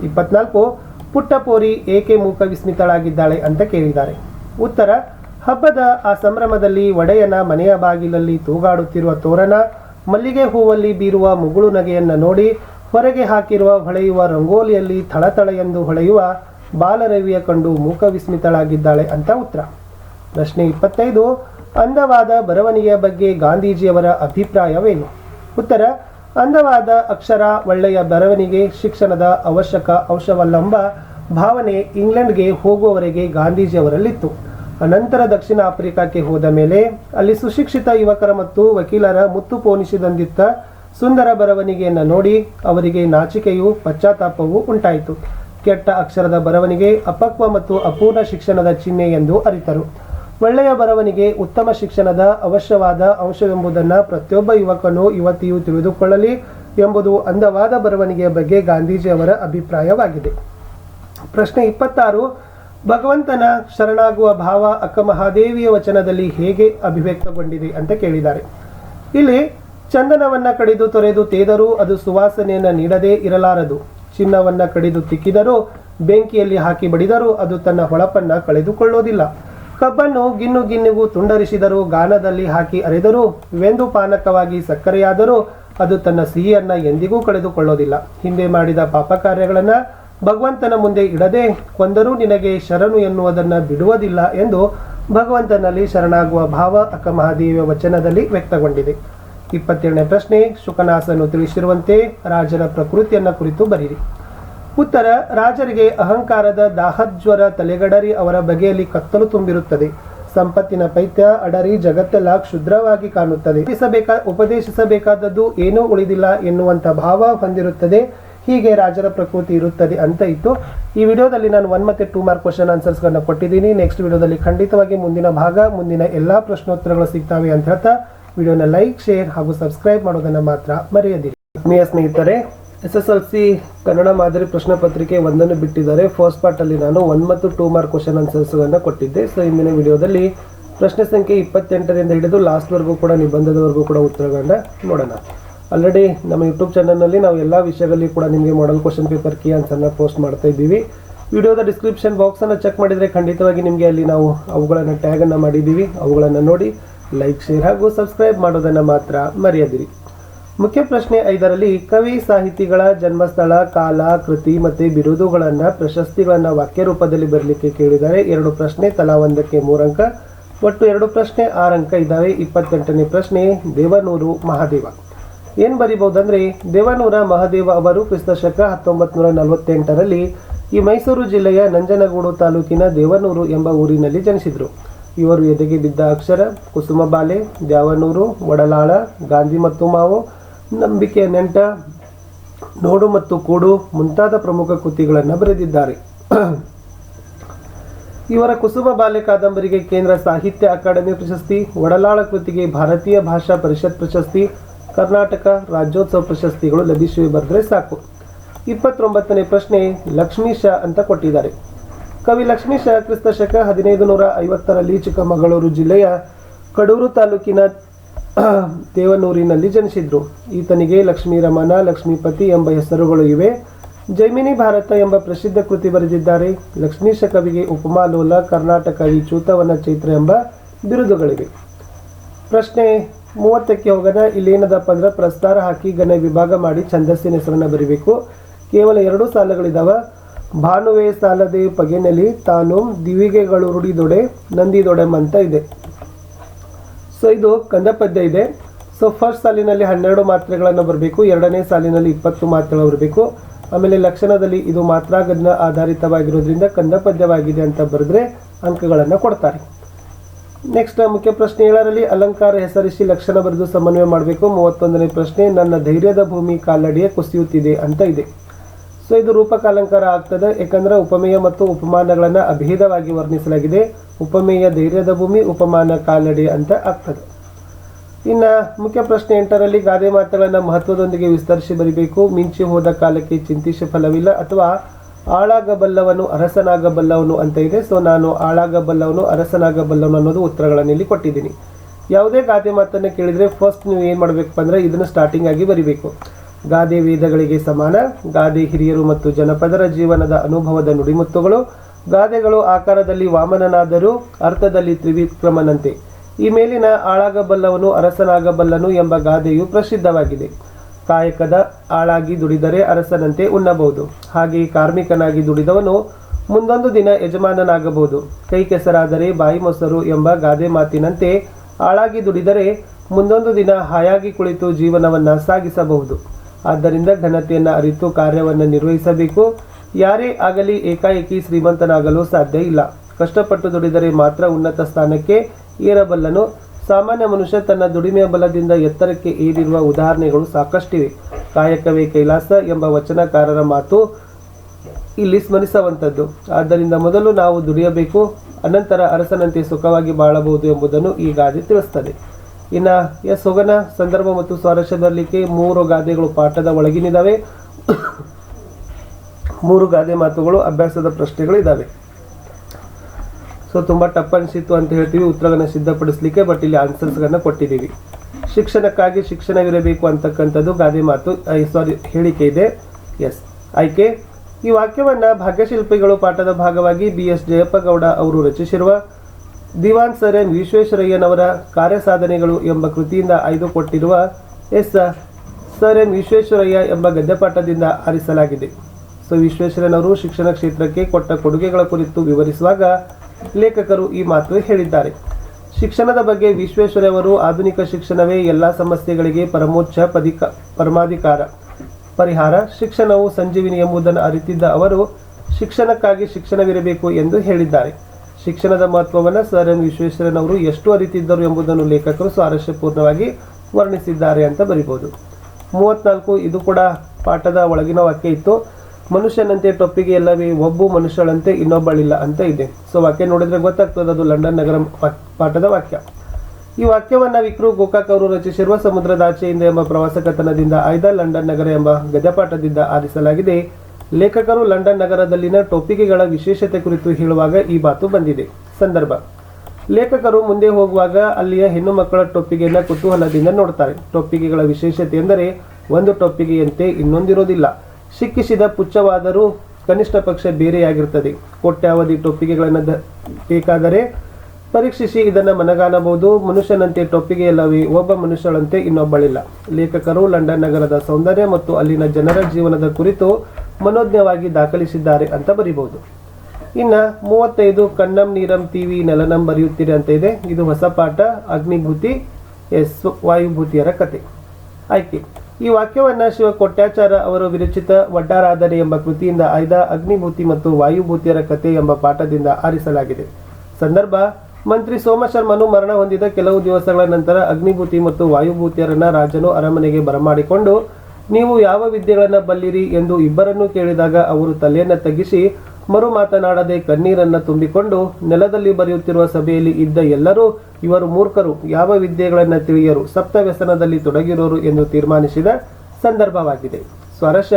ಇಪ್ಪತ್ನಾಲ್ಕು, ಪುಟ್ಟಪೋರಿ ಏಕೆ ಮೂಕ ವಿಸ್ಮಿತಳಾಗಿದ್ದಾಳೆ ಅಂತ ಕೇಳಿದ್ದಾರೆ. ಉತ್ತರ ಹಬ್ಬದ ಆ ಸಂಭ್ರಮದಲ್ಲಿ ಒಡೆಯನ ಮನೆಯ ಬಾಗಿಲಲ್ಲಿ ತೂಗಾಡುತ್ತಿರುವ ತೋರಣ, ಮಲ್ಲಿಗೆ ಹೂವಲ್ಲಿ ಬೀರುವ ಮುಗುಳು ನಗೆಯನ್ನು ನೋಡಿ ಹೊರಗೆ ಹಾಕಿರುವ ಹೊಳೆಯುವ ರಂಗೋಲಿಯಲ್ಲಿ ಥಳಥಳ ಎಂದು ಹೊಳೆಯುವ ಬಾಲರವಿಯ ಕಂಡು ಮೂಕ ವಿಸ್ಮಿತಳಾಗಿದ್ದಾಳೆ ಅಂತ ಉತ್ತರ. ಪ್ರಶ್ನೆ ಇಪ್ಪತ್ತೈದು, ಅಂದವಾದ ಬರವಣಿಗೆಯ ಬಗ್ಗೆ ಗಾಂಧೀಜಿಯವರ ಅಭಿಪ್ರಾಯವೇನು? ಉತ್ತರ, ಅಂದವಾದ ಅಕ್ಷರ ಒಳ್ಳೆಯ ಬರವಣಿಗೆ, ಶಿಕ್ಷಣದ ಅವಶ್ಯಕ ಅಂಶವಲ್ಲಂಬ ಭಾವನೆ ಇಂಗ್ಲೆಂಡ್ಗೆ ಹೋಗುವವರೆಗೆ ಗಾಂಧೀಜಿಯವರಲ್ಲಿತ್ತು. ಅನಂತರ ದಕ್ಷಿಣ ಆಫ್ರಿಕಾಕ್ಕೆ ಹೋದ ಮೇಲೆ ಅಲ್ಲಿ ಸುಶಿಕ್ಷಿತ ಯುವಕರ ಮತ್ತು ವಕೀಲರ ಮುತ್ತು ಪೋಣಿಸಿದಂದಿತ್ತ ಸುಂದರ ಬರವಣಿಗೆಯನ್ನು ನೋಡಿ ಅವರಿಗೆ ನಾಚಿಕೆಯು ಪಶ್ಚಾತ್ತಾಪವೂ ಉಂಟಾಯಿತು. ಕೆಟ್ಟ ಅಕ್ಷರದ ಬರವಣಿಗೆ ಅಪಕ್ವ ಮತ್ತು ಅಪೂರ್ಣ ಶಿಕ್ಷಣದ ಚಿಹ್ನೆ ಎಂದು ಅರಿತರು. ಒಳ್ಳೆಯ ಬರವಣಿಗೆ ಉತ್ತಮ ಶಿಕ್ಷಣದ ಅವಶ್ಯವಾದ ಅಂಶವೆಂಬುದನ್ನು ಪ್ರತಿಯೊಬ್ಬ ಯುವಕನು ಯುವತಿಯು ತಿಳಿದುಕೊಳ್ಳಲಿ ಎಂಬುದು ಅಂದವಾದ ಬರವಣಿಗೆಯ ಬಗ್ಗೆ ಗಾಂಧೀಜಿಯವರ ಅಭಿಪ್ರಾಯವಾಗಿದೆ. ಪ್ರಶ್ನೆ ಇಪ್ಪತ್ತಾರು ಭಗವಂತನ ಶರಣಾಗುವ ಭಾವ ಅಕ್ಕ ಮಹಾದೇವಿಯ ವಚನದಲ್ಲಿ ಹೇಗೆ ಅಭಿವ್ಯಕ್ತಗೊಂಡಿದೆ ಅಂತ ಕೇಳಿದ್ದಾರೆ. ಇಲ್ಲಿ ಚಂದನವನ್ನು ಕಡಿದು ತೊರೆದು ತೇದರೂ ಅದು ಸುವಾಸನೆಯನ್ನು ನೀಡದೇ ಇರಲಾರದು. ಚಿನ್ನವನ್ನು ಕಡಿದು ತಿಕ್ಕಿದರೂ, ಬೆಂಕಿಯಲ್ಲಿ ಹಾಕಿ ಬಡಿದರೂ ಅದು ತನ್ನ ಹೊಳಪನ್ನು ಕಳೆದುಕೊಳ್ಳೋದಿಲ್ಲ. ಕಬ್ಬನ್ನು ಗಿನ್ನು ಗಿನ್ನಿಗೂ ತುಂಡರಿಸಿದರೂ, ಗಾನದಲ್ಲಿ ಹಾಕಿ ಅರೆದರೂ, ವೆಂದು ಪಾನಕವಾಗಿ ಸಕ್ಕರೆಯಾದರೂ ಅದು ತನ್ನ ಸಿಹಿಯನ್ನು ಎಂದಿಗೂ ಕಳೆದುಕೊಳ್ಳೋದಿಲ್ಲ. ಹಿಂದೆ ಮಾಡಿದ ಪಾಪ ಕಾರ್ಯಗಳನ್ನ ಭಗವಂತನ ಮುಂದೆ ಇಡದೆ ಕೊಂದರೂ ನಿನಗೆ ಶರಣು ಎನ್ನುವುದನ್ನು ಬಿಡುವುದಿಲ್ಲ ಎಂದು ಭಗವಂತನಲ್ಲಿ ಶರಣಾಗುವ ಭಾವ ಅಕ್ಕ ಮಹಾದೇವಿಯ ವಚನದಲ್ಲಿ ವ್ಯಕ್ತಗೊಂಡಿದೆ. ಇಪ್ಪತ್ತೇಳನೇ ಪ್ರಶ್ನೆ ಶುಕನಾಸನು ತಿಳಿಸಿರುವಂತೆ ರಾಜರ ಪ್ರಕೃತಿಯನ್ನು ಕುರಿತು ಬರೀರಿ. ಉತ್ತರ, ರಾಜರಿಗೆ ಅಹಂಕಾರದ ದಾಹಜ್ವರ ತಲೆಗಡರಿ ಅವರ ಬಗೆಯಲ್ಲಿ ಕತ್ತಲು ತುಂಬಿರುತ್ತದೆ. ಸಂಪತ್ತಿನ ಪೈತ್ಯ ಅಡರಿ ಜಗತ್ತೆಲ್ಲ ಕ್ಷುದ್ರವಾಗಿ ಕಾಣುತ್ತದೆ. ಉಪದೇಶಿಸಬೇಕಾ ಉಪದೇಶಿಸಬೇಕಾದದ್ದು ಏನೂ ಉಳಿದಿಲ್ಲ ಎನ್ನುವಂಥ ಭಾವ ಹೊಂದಿರುತ್ತದೆ. ಹೀಗೆ ರಾಜರ ಪ್ರಕೃತಿ ಇರುತ್ತದೆ ಅಂತ ಇತ್ತು. ಈ ವಿಡಿಯೋದಲ್ಲಿ ನಾನು ಒನ್ ಮತ್ತೆ ಟೂ ಮಾರ್ಕ್ ಕ್ವಶನ್ ಆನ್ಸರ್ಸ್ಗಳನ್ನ ಕೊಟ್ಟಿದ್ದೀನಿ. ನೆಕ್ಸ್ಟ್ ವಿಡಿಯೋದಲ್ಲಿ ಖಂಡಿತವಾಗಿ ಮುಂದಿನ ಭಾಗ, ಮುಂದಿನ ಎಲ್ಲ ಪ್ರಶ್ನೋತ್ತರಗಳು ಸಿಗ್ತಾವೆ ಅಂತ ಹೇಳ್ತಾ ವಿಡಿಯೋನ ಲೈಕ್ ಶೇರ್ ಹಾಗೂ ಸಬ್ಸ್ಕ್ರೈಬ್ ಮಾಡೋದನ್ನು ಮಾತ್ರ ಮರೆಯದಿರಿ. ಆತ್ಮೀಯ ಸ್ನೇಹಿತರೆ S S L C Kannada ಮಾದರಿ ಪ್ರಶ್ನೆ ಪತ್ರಿಕೆ ಒಂದನ್ನು ಬಿಟ್ಟಿದ್ದಾರೆ. ಫಸ್ಟ್ ಪಾರ್ಟಲ್ಲಿ ನಾನು ಒನ್ ಮತ್ತು ಟೂ ಮಾರ್ಕ್ ಕ್ವಶನ್ ಆನ್ಸರ್ಸ್ಗಳನ್ನು ಕೊಟ್ಟಿದ್ದೆ. ಸೊ ಇಂದಿನ ವಿಡಿಯೋದಲ್ಲಿ ಪ್ರಶ್ನೆ ಸಂಖ್ಯೆ ಇಪ್ಪತ್ತೆಂಟರಿಂದ ಹಿಡಿದು ಲಾಸ್ಟ್ವರೆಗೂ ಕೂಡ ನಿಬಂಧದವರೆಗೂ ಕೂಡ ಉತ್ತರಗಳನ್ನ ನೋಡೋಣ. ಆಲ್ರೆಡಿ ನಮ್ಮ ಯೂಟ್ಯೂಬ್ ಚಾನಲ್ನಲ್ಲಿ ನಾವು ಎಲ್ಲ ವಿಷಯಗಳಲ್ಲಿ ಕೂಡ ನಿಮಗೆ ಮಾಡಲ್ ಕ್ವಶನ್ ಪೇಪರ್ ಕೀ ಆನ್ಸರ್ನ ಪೋಸ್ಟ್ ಮಾಡ್ತಾ ಇದ್ದೀವಿ. ವಿಡಿಯೋದ ಡಿಸ್ಕ್ರಿಪ್ಷನ್ ಬಾಕ್ಸನ್ನು ಚೆಕ್ ಮಾಡಿದರೆ ಖಂಡಿತವಾಗಿ ನಿಮಗೆ ಅಲ್ಲಿ ನಾವು ಅವುಗಳನ್ನು ಟ್ಯಾಗನ್ನು ಮಾಡಿದ್ದೀವಿ. ಅವುಗಳನ್ನು ನೋಡಿ ಲೈಕ್ ಶೇರ್ ಹಾಗೂ ಸಬ್ಸ್ಕ್ರೈಬ್ ಮಾಡೋದನ್ನು ಮಾತ್ರ ಮರೆಯದಿರಿ. ಮುಖ್ಯ ಪ್ರಶ್ನೆ ಐದರಲ್ಲಿ ಕವಿ ಸಾಹಿತಿಗಳ ಜನ್ಮಸ್ಥಳ, ಕಾಲ, ಕೃತಿ ಮತ್ತು ಬಿರುದುಗಳನ್ನು ಪ್ರಶಸ್ತಿಗಳನ್ನು ವಾಕ್ಯ ರೂಪದಲ್ಲಿ ಬರಲಿಕ್ಕೆ ಕೇಳಿದ್ದಾರೆ ಎರಡು ಪ್ರಶ್ನೆ ತಲಾ ಒಂದಕ್ಕೆ ಮೂರಂಕ ಒಟ್ಟು ಎರಡು ಪ್ರಶ್ನೆ ಆರಂಕ ಇದ್ದಾವೆ. ಇಪ್ಪತ್ತೆಂಟನೇ ಪ್ರಶ್ನೆ ದೇವನೂರು ಮಹಾದೇವ. ಏನು ಬರಿಬಹುದಂದ್ರೆ ದೇವನೂರ ಮಹಾದೇವ ಅವರು ಕ್ರಿಸ್ತಶಕ ಹತ್ತೊಂಬತ್ತು ನೂರ ನಲವತ್ತೆಂಟರಲ್ಲಿ ಈ ಮೈಸೂರು ಜಿಲ್ಲೆಯ ನಂಜನಗೂಡು ತಾಲೂಕಿನ ದೇವನೂರು ಎಂಬ ಊರಿನಲ್ಲಿ ಜನಿಸಿದರು. ಇವರು ಎದೆಗೆ ಬಿದ್ದ ಅಕ್ಷರ, ಕುಸುಮಬಾಲೆ, ದ್ಯಾವನೂರು, ಒಡಲಾಳ, ಗಾಂಧಿ ಮತ್ತು ಮಾವು ನಂಬಿಕೆಯ ನೆಂಟ, ನೋಡು ಮತ್ತು ಕೂಡು ಮುಂತಾದ ಪ್ರಮುಖ ಕೃತಿಗಳನ್ನು ಬರೆದಿದ್ದಾರೆ. ಇವರ ಕುಸುಮ ಬಾಲ್ಯ ಕಾದಂಬರಿಗೆ ಕೇಂದ್ರ ಸಾಹಿತ್ಯ ಅಕಾಡೆಮಿ ಪ್ರಶಸ್ತಿ, ಒಡಲಾಳ ಕೃತಿಗೆ ಭಾರತೀಯ ಭಾಷಾ ಪರಿಷತ್ ಪ್ರಶಸ್ತಿ ಕರ್ನಾಟಕ ರಾಜ್ಯೋತ್ಸವ ಪ್ರಶಸ್ತಿಗಳು ಲಭಿಸಿವೆ ಬರೆದರೆ ಸಾಕು. ಇಪ್ಪತ್ತೊಂಬತ್ತನೇ ಪ್ರಶ್ನೆ ಲಕ್ಷ್ಮೀಶ ಅಂತ ಕೊಟ್ಟಿದ್ದಾರೆ. ಕವಿ ಲಕ್ಷ್ಮೀಶ ಕ್ರಿಸ್ತ ಶಕ ಹದಿನೈದು ನೂರ ಐವತ್ತರಲ್ಲಿ ಚಿಕ್ಕಮಗಳೂರು ಜಿಲ್ಲೆಯ ಕಡೂರು ತಾಲೂಕಿನ ದೇವನೂರಿನಲ್ಲಿ ಜನಿಸಿದ್ರು. ಈತನಿಗೆ ಲಕ್ಷ್ಮೀ ರಮಣ ಲಕ್ಷ್ಮೀಪತಿ ಎಂಬ ಹೆಸರುಗಳು ಇವೆ. ಜೈಮಿನಿ ಭಾರತ ಎಂಬ ಪ್ರಸಿದ್ಧ ಕೃತಿ ಬರೆದಿದ್ದಾರೆ. ಲಕ್ಷ್ಮೀಶ ಕವಿಗೆ ಉಪಮಾಲೋಲ ಕರ್ನಾಟಕ ಚೂತವನ ಚೈತ್ರ ಎಂಬ ಬಿರುದುಗಳಿವೆ. ಪ್ರಶ್ನೆ ಮೂವತ್ತಕ್ಕೆ ಇಲ್ಲಿ ಏನದಪ್ಪ ಅಂದ್ರೆ ಪ್ರಸ್ತಾರ ಹಾಕಿ ಗಣ ವಿಭಾಗ ಮಾಡಿ ಛಂದಸ್ಸಿನ ಹೆಸರನ್ನು ಬರೀಬೇಕು. ಕೇವಲ ಎರಡು ಸಾಲುಗಳಿದಾವ. ಭಾನುವೆ ಸಾಲದೆ ಪಗೆನಲಿ ತಾನು ದಿವಿಗೆಗಳು ರುಡಿದೊಡೆ ನಂದಿದೊಡೆಮ್ ಅಂತ ಇದೆ. ಸೊ, ಇದು ಕಂದ ಪದ್ಯ ಇದೆ. ಸೊ ಫಸ್ಟ್ ಸಾಲಿನಲ್ಲಿ ಹನ್ನೆರಡು ಮಾತ್ರೆಗಳನ್ನು ಬರಬೇಕು. ಎರಡನೇ ಸಾಲಿನಲ್ಲಿ ಇಪ್ಪತ್ತು ಮಾತ್ರೆಗಳು ಬರಬೇಕು. ಆಮೇಲೆ ಲಕ್ಷಣದಲ್ಲಿ ಇದು ಮಾತ್ರಾಗದ್ನ ಆಧಾರಿತವಾಗಿರೋದ್ರಿಂದ ಕಂದ ಪದ್ಯವಾಗಿದೆ ಅಂತ ಬರೆದ್ರೆ ಅಂಕಗಳನ್ನು ಕೊಡ್ತಾರೆ. ನೆಕ್ಸ್ಟ್ ಮುಖ್ಯ ಪ್ರಶ್ನೆ ಏಳರಲ್ಲಿ, ಅಲಂಕಾರ ಹೆಸರಿಸಿ ಲಕ್ಷಣ ಬರೆದು ಸಮನ್ವಯ ಮಾಡಬೇಕು. ಮೂವತ್ತೊಂದನೇ ಪ್ರಶ್ನೆ, ನನ್ನ ಧೈರ್ಯದ ಭೂಮಿ ಕಾಲಡಿಯ ಕುಸಿಯುತ್ತಿದೆ ಅಂತ ಇದೆ. ಸೊ ಇದು ರೂಪಕ ಅಲಂಕಾರ ಆಗ್ತದೆ ಯಾಕಂದ್ರೆ ಉಪಮೇಯ ಮತ್ತು ಉಪಮಾನಗಳನ್ನು ಅಭೇದವಾಗಿ ವರ್ಣಿಸಲಾಗಿದೆ. ಉಪಮೇಯ ಧೈರ್ಯದ ಭೂಮಿ, ಉಪಮಾನ ಕಾಲಡಿ ಅಂತ ಆಗ್ತದೆ. ಇನ್ನ ಮುಖ್ಯ ಪ್ರಶ್ನೆ ಎಂಟರಲ್ಲಿ, ಗಾದೆ ಮಾತುಗಳನ್ನು ಮಹತ್ವದೊಂದಿಗೆ ವಿಸ್ತರಿಸಿ ಬರೀಬೇಕು. ಮಿಂಚಿ ಹೋದ ಕಾಲಕ್ಕೆ ಚಿಂತಿಸಿ ಫಲವಿಲ್ಲ, ಅಥವಾ ಆಳಾಗಬಲ್ಲವನು ಅರಸನಾಗಬಲ್ಲವನು ಅಂತ ಇದೆ. ಸೊ ನಾನು ಆಳಾಗಬಲ್ಲವನು ಅರಸನಾಗಬಲ್ಲವನು ಅನ್ನೋದು ಉತ್ತರಗಳನ್ನು ಇಲ್ಲಿ ಕೊಟ್ಟಿದ್ದೀನಿ. ಯಾವುದೇ ಗಾದೆ ಮಾತನ್ನು ಕೇಳಿದರೆ ಫಸ್ಟ್ ನೀವು ಏನು ಮಾಡಬೇಕು ಅಂದರೆ ಇದನ್ನು ಸ್ಟಾರ್ಟಿಂಗ್ ಆಗಿ ಬರಿಬೇಕು. ಗಾದೆ ವೇದಗಳಿಗೆ ಸಮಾನ, ಗಾದೆ ಹಿರಿಯರು ಮತ್ತು ಜನಪದರ ಜೀವನದ ಅನುಭವದ ನುಡಿಮುತ್ತುಗಳು, ಗಾದೆಗಳು ಆಕಾರದಲ್ಲಿ ವಾಮನನಾದರೂ ಅರ್ಥದಲ್ಲಿ ತ್ರಿವಿಕ್ರಮನಂತೆ. ಈ ಮೇಲಿನ ಆಳಾಗಬಲ್ಲವನು ಅರಸನಾಗಬಲ್ಲನು ಎಂಬ ಗಾದೆಯು ಪ್ರಸಿದ್ಧವಾಗಿದೆ. ಕಾಯಕದ ಆಳಾಗಿ ದುಡಿದರೆ ಅರಸನಂತೆ ಉಣ್ಣಬಹುದು. ಹಾಗೆಯೇ ಕಾರ್ಮಿಕನಾಗಿ ದುಡಿದವನು ಮುಂದೊಂದು ದಿನ ಯಜಮಾನನಾಗಬಹುದು. ಕೈ ಕೆಸರಾದರೆ ಬಾಯಿ ಮೊಸರು ಎಂಬ ಗಾದೆ ಮಾತಿನಂತೆ ಆಳಾಗಿ ದುಡಿದರೆ ಮುಂದೊಂದು ದಿನ ಹಾಯಾಗಿ ಕುಳಿತು ಜೀವನವನ್ನ ಸಾಗಿಸಬಹುದು. ಆದ್ದರಿಂದ ಘನತೆಯನ್ನು ಅರಿತು ಕಾರ್ಯವನ್ನು ನಿರ್ವಹಿಸಬೇಕು. ಯಾರೇ ಆಗಲಿ ಏಕಾಏಕಿ ಶ್ರೀಮಂತನಾಗಲು ಸಾಧ್ಯ ಇಲ್ಲ. ಕಷ್ಟಪಟ್ಟು ದುಡಿದರೆ ಮಾತ್ರ ಉನ್ನತ ಸ್ಥಾನಕ್ಕೆ ಏರಬಲ್ಲನು. ಸಾಮಾನ್ಯ ಮನುಷ್ಯ ತನ್ನ ದುಡಿಮೆಯ ಬಲದಿಂದ ಎತ್ತರಕ್ಕೆ ಏರಿರುವ ಉದಾಹರಣೆಗಳು ಸಾಕಷ್ಟಿವೆ. ಕಾಯಕವೇ ಕೈಲಾಸ ಎಂಬ ವಚನಕಾರರ ಮಾತು ಇಲ್ಲಿ ಸ್ಮರಿಸುವಂಥದ್ದು ಆದ್ದರಿಂದ ಮೊದಲು ನಾವು ದುಡಿಯಬೇಕು, ಅನಂತರ ಅರಸನಂತೆ ಸುಖವಾಗಿ ಬಾಳಬಹುದು ಎಂಬುದನ್ನು ಈ ಗಾದೆ ತಿಳಿಸ್ತದೆ. ಇನ್ನು ಎಸ್ ಸೊಗನ, ಸಂದರ್ಭ ಮತ್ತು ಸ್ವಾರಸ್ಯ ಬರಲಿಕ್ಕೆ ಮೂರು ಗಾದೆಗಳು ಪಾಠದ ಒಳಗಿನಿದ್ದಾವೆ ಮೂರು ಗಾದೆ ಮಾತುಗಳು, ಅಭ್ಯಾಸದ ಪ್ರಶ್ನೆಗಳು ಇದ್ದಾವೆ ಸೊ ತುಂಬ ಟಫ್ ಅನಿಸಿತ್ತು ಅಂತ ಹೇಳ್ತೀವಿ, ಉತ್ತರಗಳನ್ನು ಸಿದ್ಧಪಡಿಸಲಿಕ್ಕೆ ಬಟ್ ಇಲ್ಲಿ ಆನ್ಸರ್ಸ್ಗಳನ್ನು ಕೊಟ್ಟಿದ್ದೀವಿ. ಶಿಕ್ಷಣಕ್ಕಾಗಿ ಶಿಕ್ಷಣವಿರಬೇಕು ಅಂತಕ್ಕಂಥದ್ದು ಗಾದೆ ಮಾತು ಸಾರಿ ಹೇಳಿಕೆ ಇದೆ. ಎಸ್ ಆಯ್ಕೆ. ಈ ವಾಕ್ಯವನ್ನ ಭಾಗ್ಯಶಿಲ್ಪಿಗಳು ಪಾಠದ ಭಾಗವಾಗಿ ಬಿ ಎಸ್ ಜಯಪ್ಪಗೌಡ ಅವರು ರಚಿಸಿರುವ ದಿವಾನ್ ಸರ್ ಎನ್ ವಿಶ್ವೇಶ್ವರಯ್ಯನವರ ಕಾರ್ಯಸಾಧನೆಗಳು ಎಂಬ ಕೃತಿಯಿಂದ ಆಯ್ದುಕೊಟ್ಟಿರುವ ಎಸ್, ಸರ್ ಎನ್ ವಿಶ್ವೇಶ್ವರಯ್ಯ ಎಂಬ ಗದ್ಯಪಾಠದಿಂದ ಆರಿಸಲಾಗಿದೆ. ಸೊ ವಿಶ್ವೇಶ್ವರಯ್ಯನವರು ಶಿಕ್ಷಣ ಕ್ಷೇತ್ರಕ್ಕೆ ಕೊಟ್ಟ ಕೊಡುಗೆಗಳ ಕುರಿತು ವಿವರಿಸುವಾಗ ಲೇಖಕರು ಈ ಮಾತು ಹೇಳಿದ್ದಾರೆ. ಶಿಕ್ಷಣದ ಬಗ್ಗೆ ವಿಶ್ವೇಶ್ವರಯ್ಯವರು ಆಧುನಿಕ ಶಿಕ್ಷಣವೇ ಎಲ್ಲ ಸಮಸ್ಯೆಗಳಿಗೆ ಪರಮೋಚ್ಚ ಪದಿಕ, ಪರಮಾಧಿಕಾರ. ಪರಿಹಾರ, ಶಿಕ್ಷಣವು ಸಂಜೀವಿನಿ ಎಂಬುದನ್ನು ಅರಿತಿದ್ದ ಅವರು, ಶಿಕ್ಷಣಕ್ಕಾಗಿ ಶಿಕ್ಷಣವಿರಬೇಕು ಎಂದು ಹೇಳಿದ್ದಾರೆ. ಶಿಕ್ಷಣದ ಮಹತ್ವವನ್ನು ಸರ್ ಎಂ ವಿಶ್ವೇಶ್ವರನವರು ಎಷ್ಟು ಅರಿತಿದ್ದರು ಎಂಬುದನ್ನು ಲೇಖಕರು ಸ್ವಾರಸ್ಯಪೂರ್ಣವಾಗಿ ವರ್ಣಿಸಿದ್ದಾರೆ ಅಂತ ಬರಿಬೋದು. ಮೂವತ್ನಾಲ್ಕು, ಇದು ಕೂಡ ಪಾಠದ ಒಳಗಿನ ವಾಕ್ಯ ಇತ್ತು. ಮನುಷ್ಯನಂತೆ ಟೊಪ್ಪಿಗೆ ಎಲ್ಲವೇ, ಒಬ್ಬ ಮನುಷ್ಯಳಂತೆ ಇನ್ನೊಬ್ಬಳಿಲ್ಲ ಅಂತ ಇದೆ. ಸೊ ವಾಕ್ಯ ನೋಡಿದ್ರೆ ಗೊತ್ತಾಗ್ತದೆ ಅದು ಲಂಡನ್ ನಗರ ಪಾಠದ ವಾಕ್ಯ. ಈ ವಾಕ್ಯವನ್ನು ವಿಕ್ರು ಗೋಕಾಕ್ ಅವರು ರಚಿಸಿರುವ ಸಮುದ್ರದಾಚೆಯಿಂದ ಎಂಬ ಪ್ರವಾಸ ಕಥನದಿಂದ ಆಯ್ದ ಲಂಡನ್ ನಗರ ಎಂಬ ಗಜಪಾಠದಿಂದ ಆರಿಸಲಾಗಿದೆ. ಲೇಖಕರು ಲಂಡನ್ ನಗರದಲ್ಲಿನ ಟೊಪ್ಪಿಗೆಗಳ ವಿಶೇಷತೆ ಕುರಿತು ಹೇಳುವಾಗ ಈ ಮಾತು ಬಂದಿದೆ. ಸಂದರ್ಭ. ಲೇಖಕರು ಮುಂದೆ ಹೋಗುವಾಗ ಅಲ್ಲಿಯ ಹೆಣ್ಣು ಮಕ್ಕಳ ಟೊಪ್ಪಿಗೆಯನ್ನು ಕುತೂಹಲದಿಂದ ನೋಡ್ತಾರೆ. ಟೊಪ್ಪಿಗೆಗಳ ವಿಶೇಷತೆ ಎಂದರೆ ಒಂದು ಟೊಪ್ಪಿಗೆಯಂತೆ ಇನ್ನೊಂದಿರೋದಿಲ್ಲ ಸಿಕ್ಕಿಸಿದ ಪುಚ್ಚವಾದರೂ ಕನಿಷ್ಠ ಪಕ್ಷ ಬೇರೆಯಾಗಿರ್ತದೆ ಕೋಟ್ಯಾವಧಿ ಟೊಪ್ಪಿಗೆಗಳನ್ನು ದ- ಬೇಕಾದರೆ ಪರೀಕ್ಷಿಸಿ ಇದನ್ನು ಮನಗಾಣಬಹುದು. ಮನುಷ್ಯನಂತೆ ಟೊಪ್ಪಿಗೆ ಟೊಪ್ಪಿಗೆಯಲ್ಲವೇ ಒಬ್ಬ ಮನುಷ್ಯಳಂತೆ ಇನ್ನೊಬ್ಬಳಿಲ್ಲ. ಲೇಖಕರು ಲಂಡನ್ ನಗರದ ಸೌಂದರ್ಯ ಮತ್ತು ಅಲ್ಲಿನ ಜನರ ಜೀವನದ ಕುರಿತು ಮನೋಜ್ಞವಾಗಿ ದಾಖಲಿಸಿದ್ದಾರೆ ಅಂತ ಬರೀಬಹುದು. ಇನ್ನು ಮೂವತ್ತೈದು ಕಣ್ಣಂ ನೀರಂ ಟಿವಿ ನೆಲನಂ ಬರೆಯುತ್ತೀರಿ ಅಂತ ಇದೆ. ಇದು ಹೊಸ ಪಾಠ. ಅಗ್ನಿಭೂತಿ ಎಸ್ ವಾಯುಭೂತಿಯರ ಕತೆ. ಆಯ್ಕೆ. ಈ ವಾಕ್ಯವನ್ನ ಶಿವ ಕೊಟ್ಟಾಚಾರ ಅವರು ವಿರಚಿತ ವಡ್ಡಾರಾಧನೆ ಎಂಬ ಕೃತಿಯಿಂದ ಆಯ್ದ ಅಗ್ನಿಭೂತಿ ಮತ್ತು ವಾಯುಭೂತಿಯರ ಕಥೆ ಎಂಬ ಪಾಠದಿಂದ ಆರಿಸಲಾಗಿದೆ. ಸಂದರ್ಭ, ಮಂತ್ರಿ ಸೋಮಶರ್ಮನು ಮರಣ ಹೊಂದಿದ ಕೆಲವು ದಿವಸಗಳ ನಂತರ ಅಗ್ನಿಭೂತಿ ಮತ್ತು ವಾಯುಭೂತಿಯರನ್ನ ರಾಜನು ಅರಮನೆಗೆ ಬರಮಾಡಿಕೊಂಡು, ನೀವು ಯಾವ ವಿದ್ಯೆಗಳನ್ನು ಬಲ್ಲಿರಿ? ಎಂದು ಇಬ್ಬರನ್ನೂ ಕೇಳಿದಾಗ ಅವರು ತಲೆಯನ್ನ ತಗ್ಗಿಸಿ ಮರು ಮಾತನಾಡದೆ ಕಣ್ಣೀರನ್ನು ತುಂಬಿಕೊಂಡು ನೆಲದಲ್ಲಿ ಬರೆಯುತ್ತಿರುವ ಸಭೆಯಲ್ಲಿ ಇದ್ದ ಎಲ್ಲರೂ, ಇವರು ಮೂರ್ಖರು, ಯಾವ ವಿದ್ಯೆಗಳನ್ನು ತಿಳಿಯರು, ಸಪ್ತ ವ್ಯಸನದಲ್ಲಿ ತೊಡಗಿರೋರು ಎಂದು ತೀರ್ಮಾನಿಸಿದ ಸಂದರ್ಭವಾಗಿದೆ. ಸ್ವರಶ,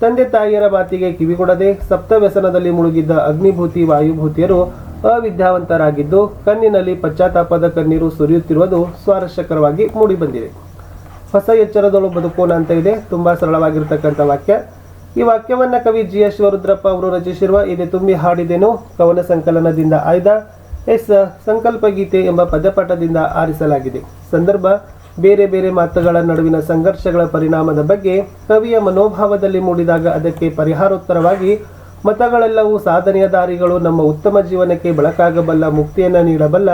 ತಂದೆ ತಾಯಿಯರ ಮಾತಿಗೆ ಕಿವಿಗೊಡದೆ ಸಪ್ತ ವ್ಯಸನದಲ್ಲಿ ಮುಳುಗಿದ್ದ ಅಗ್ನಿಭೂತಿ ವಾಯುಭೂತಿಯರು ಅವಿದ್ಯಾವಂತರಾಗಿದ್ದು, ಕಣ್ಣಿನಲ್ಲಿ ಪಶ್ಚಾತ್ತಾಪದ ಕಣ್ಣೀರು ಸುರಿಯುತ್ತಿರುವುದು ಸ್ವಾರಸ್ಯಕರವಾಗಿ ಮೂಡಿಬಂದಿದೆ. ಹೊಸ ಎಚ್ಚರದೊಳು ಬದುಕೋಣ ಅಂತ ಇದೆ. ತುಂಬಾ ಸರಳವಾಗಿರ್ತಕ್ಕಂಥ ವಾಕ್ಯ. ಈ ವಾಕ್ಯವನ್ನ ಕವಿ ಜಿ ಎಸ್ ವರುದ್ರಪ್ಪ ಅವರು ರಚಿಸಿರುವ ಇದೆ ತುಂಬಿ ಹಾಡಿದೆನು ಕವನ ಸಂಕಲನದಿಂದ ಆಯ್ದ ಎಸ್ ಸಂಕಲ್ಪ ಗೀತೆ ಎಂಬ ಪದಪಟದಿಂದ ಆರಿಸಲಾಗಿದೆ. ಸಂದರ್ಭ, ಬೇರೆ ಬೇರೆ ಮಾತುಗಳ ನಡುವಿನ ಸಂಘರ್ಷಗಳ ಪರಿಣಾಮದ ಬಗ್ಗೆ ಕವಿಯ ಮನೋಭಾವದಲ್ಲಿ ಮೂಡಿದಾಗ ಅದಕ್ಕೆ ಪರಿಹಾರೋತ್ತರವಾಗಿ, ಮತಗಳೆಲ್ಲವೂ ಸಾಧನೆಯ ದಾರಿಗಳು, ನಮ್ಮ ಉತ್ತಮ ಜೀವನಕ್ಕೆ ಬಳಕಾಗಬಲ್ಲ, ಮುಕ್ತಿಯನ್ನು ನೀಡಬಲ್ಲ,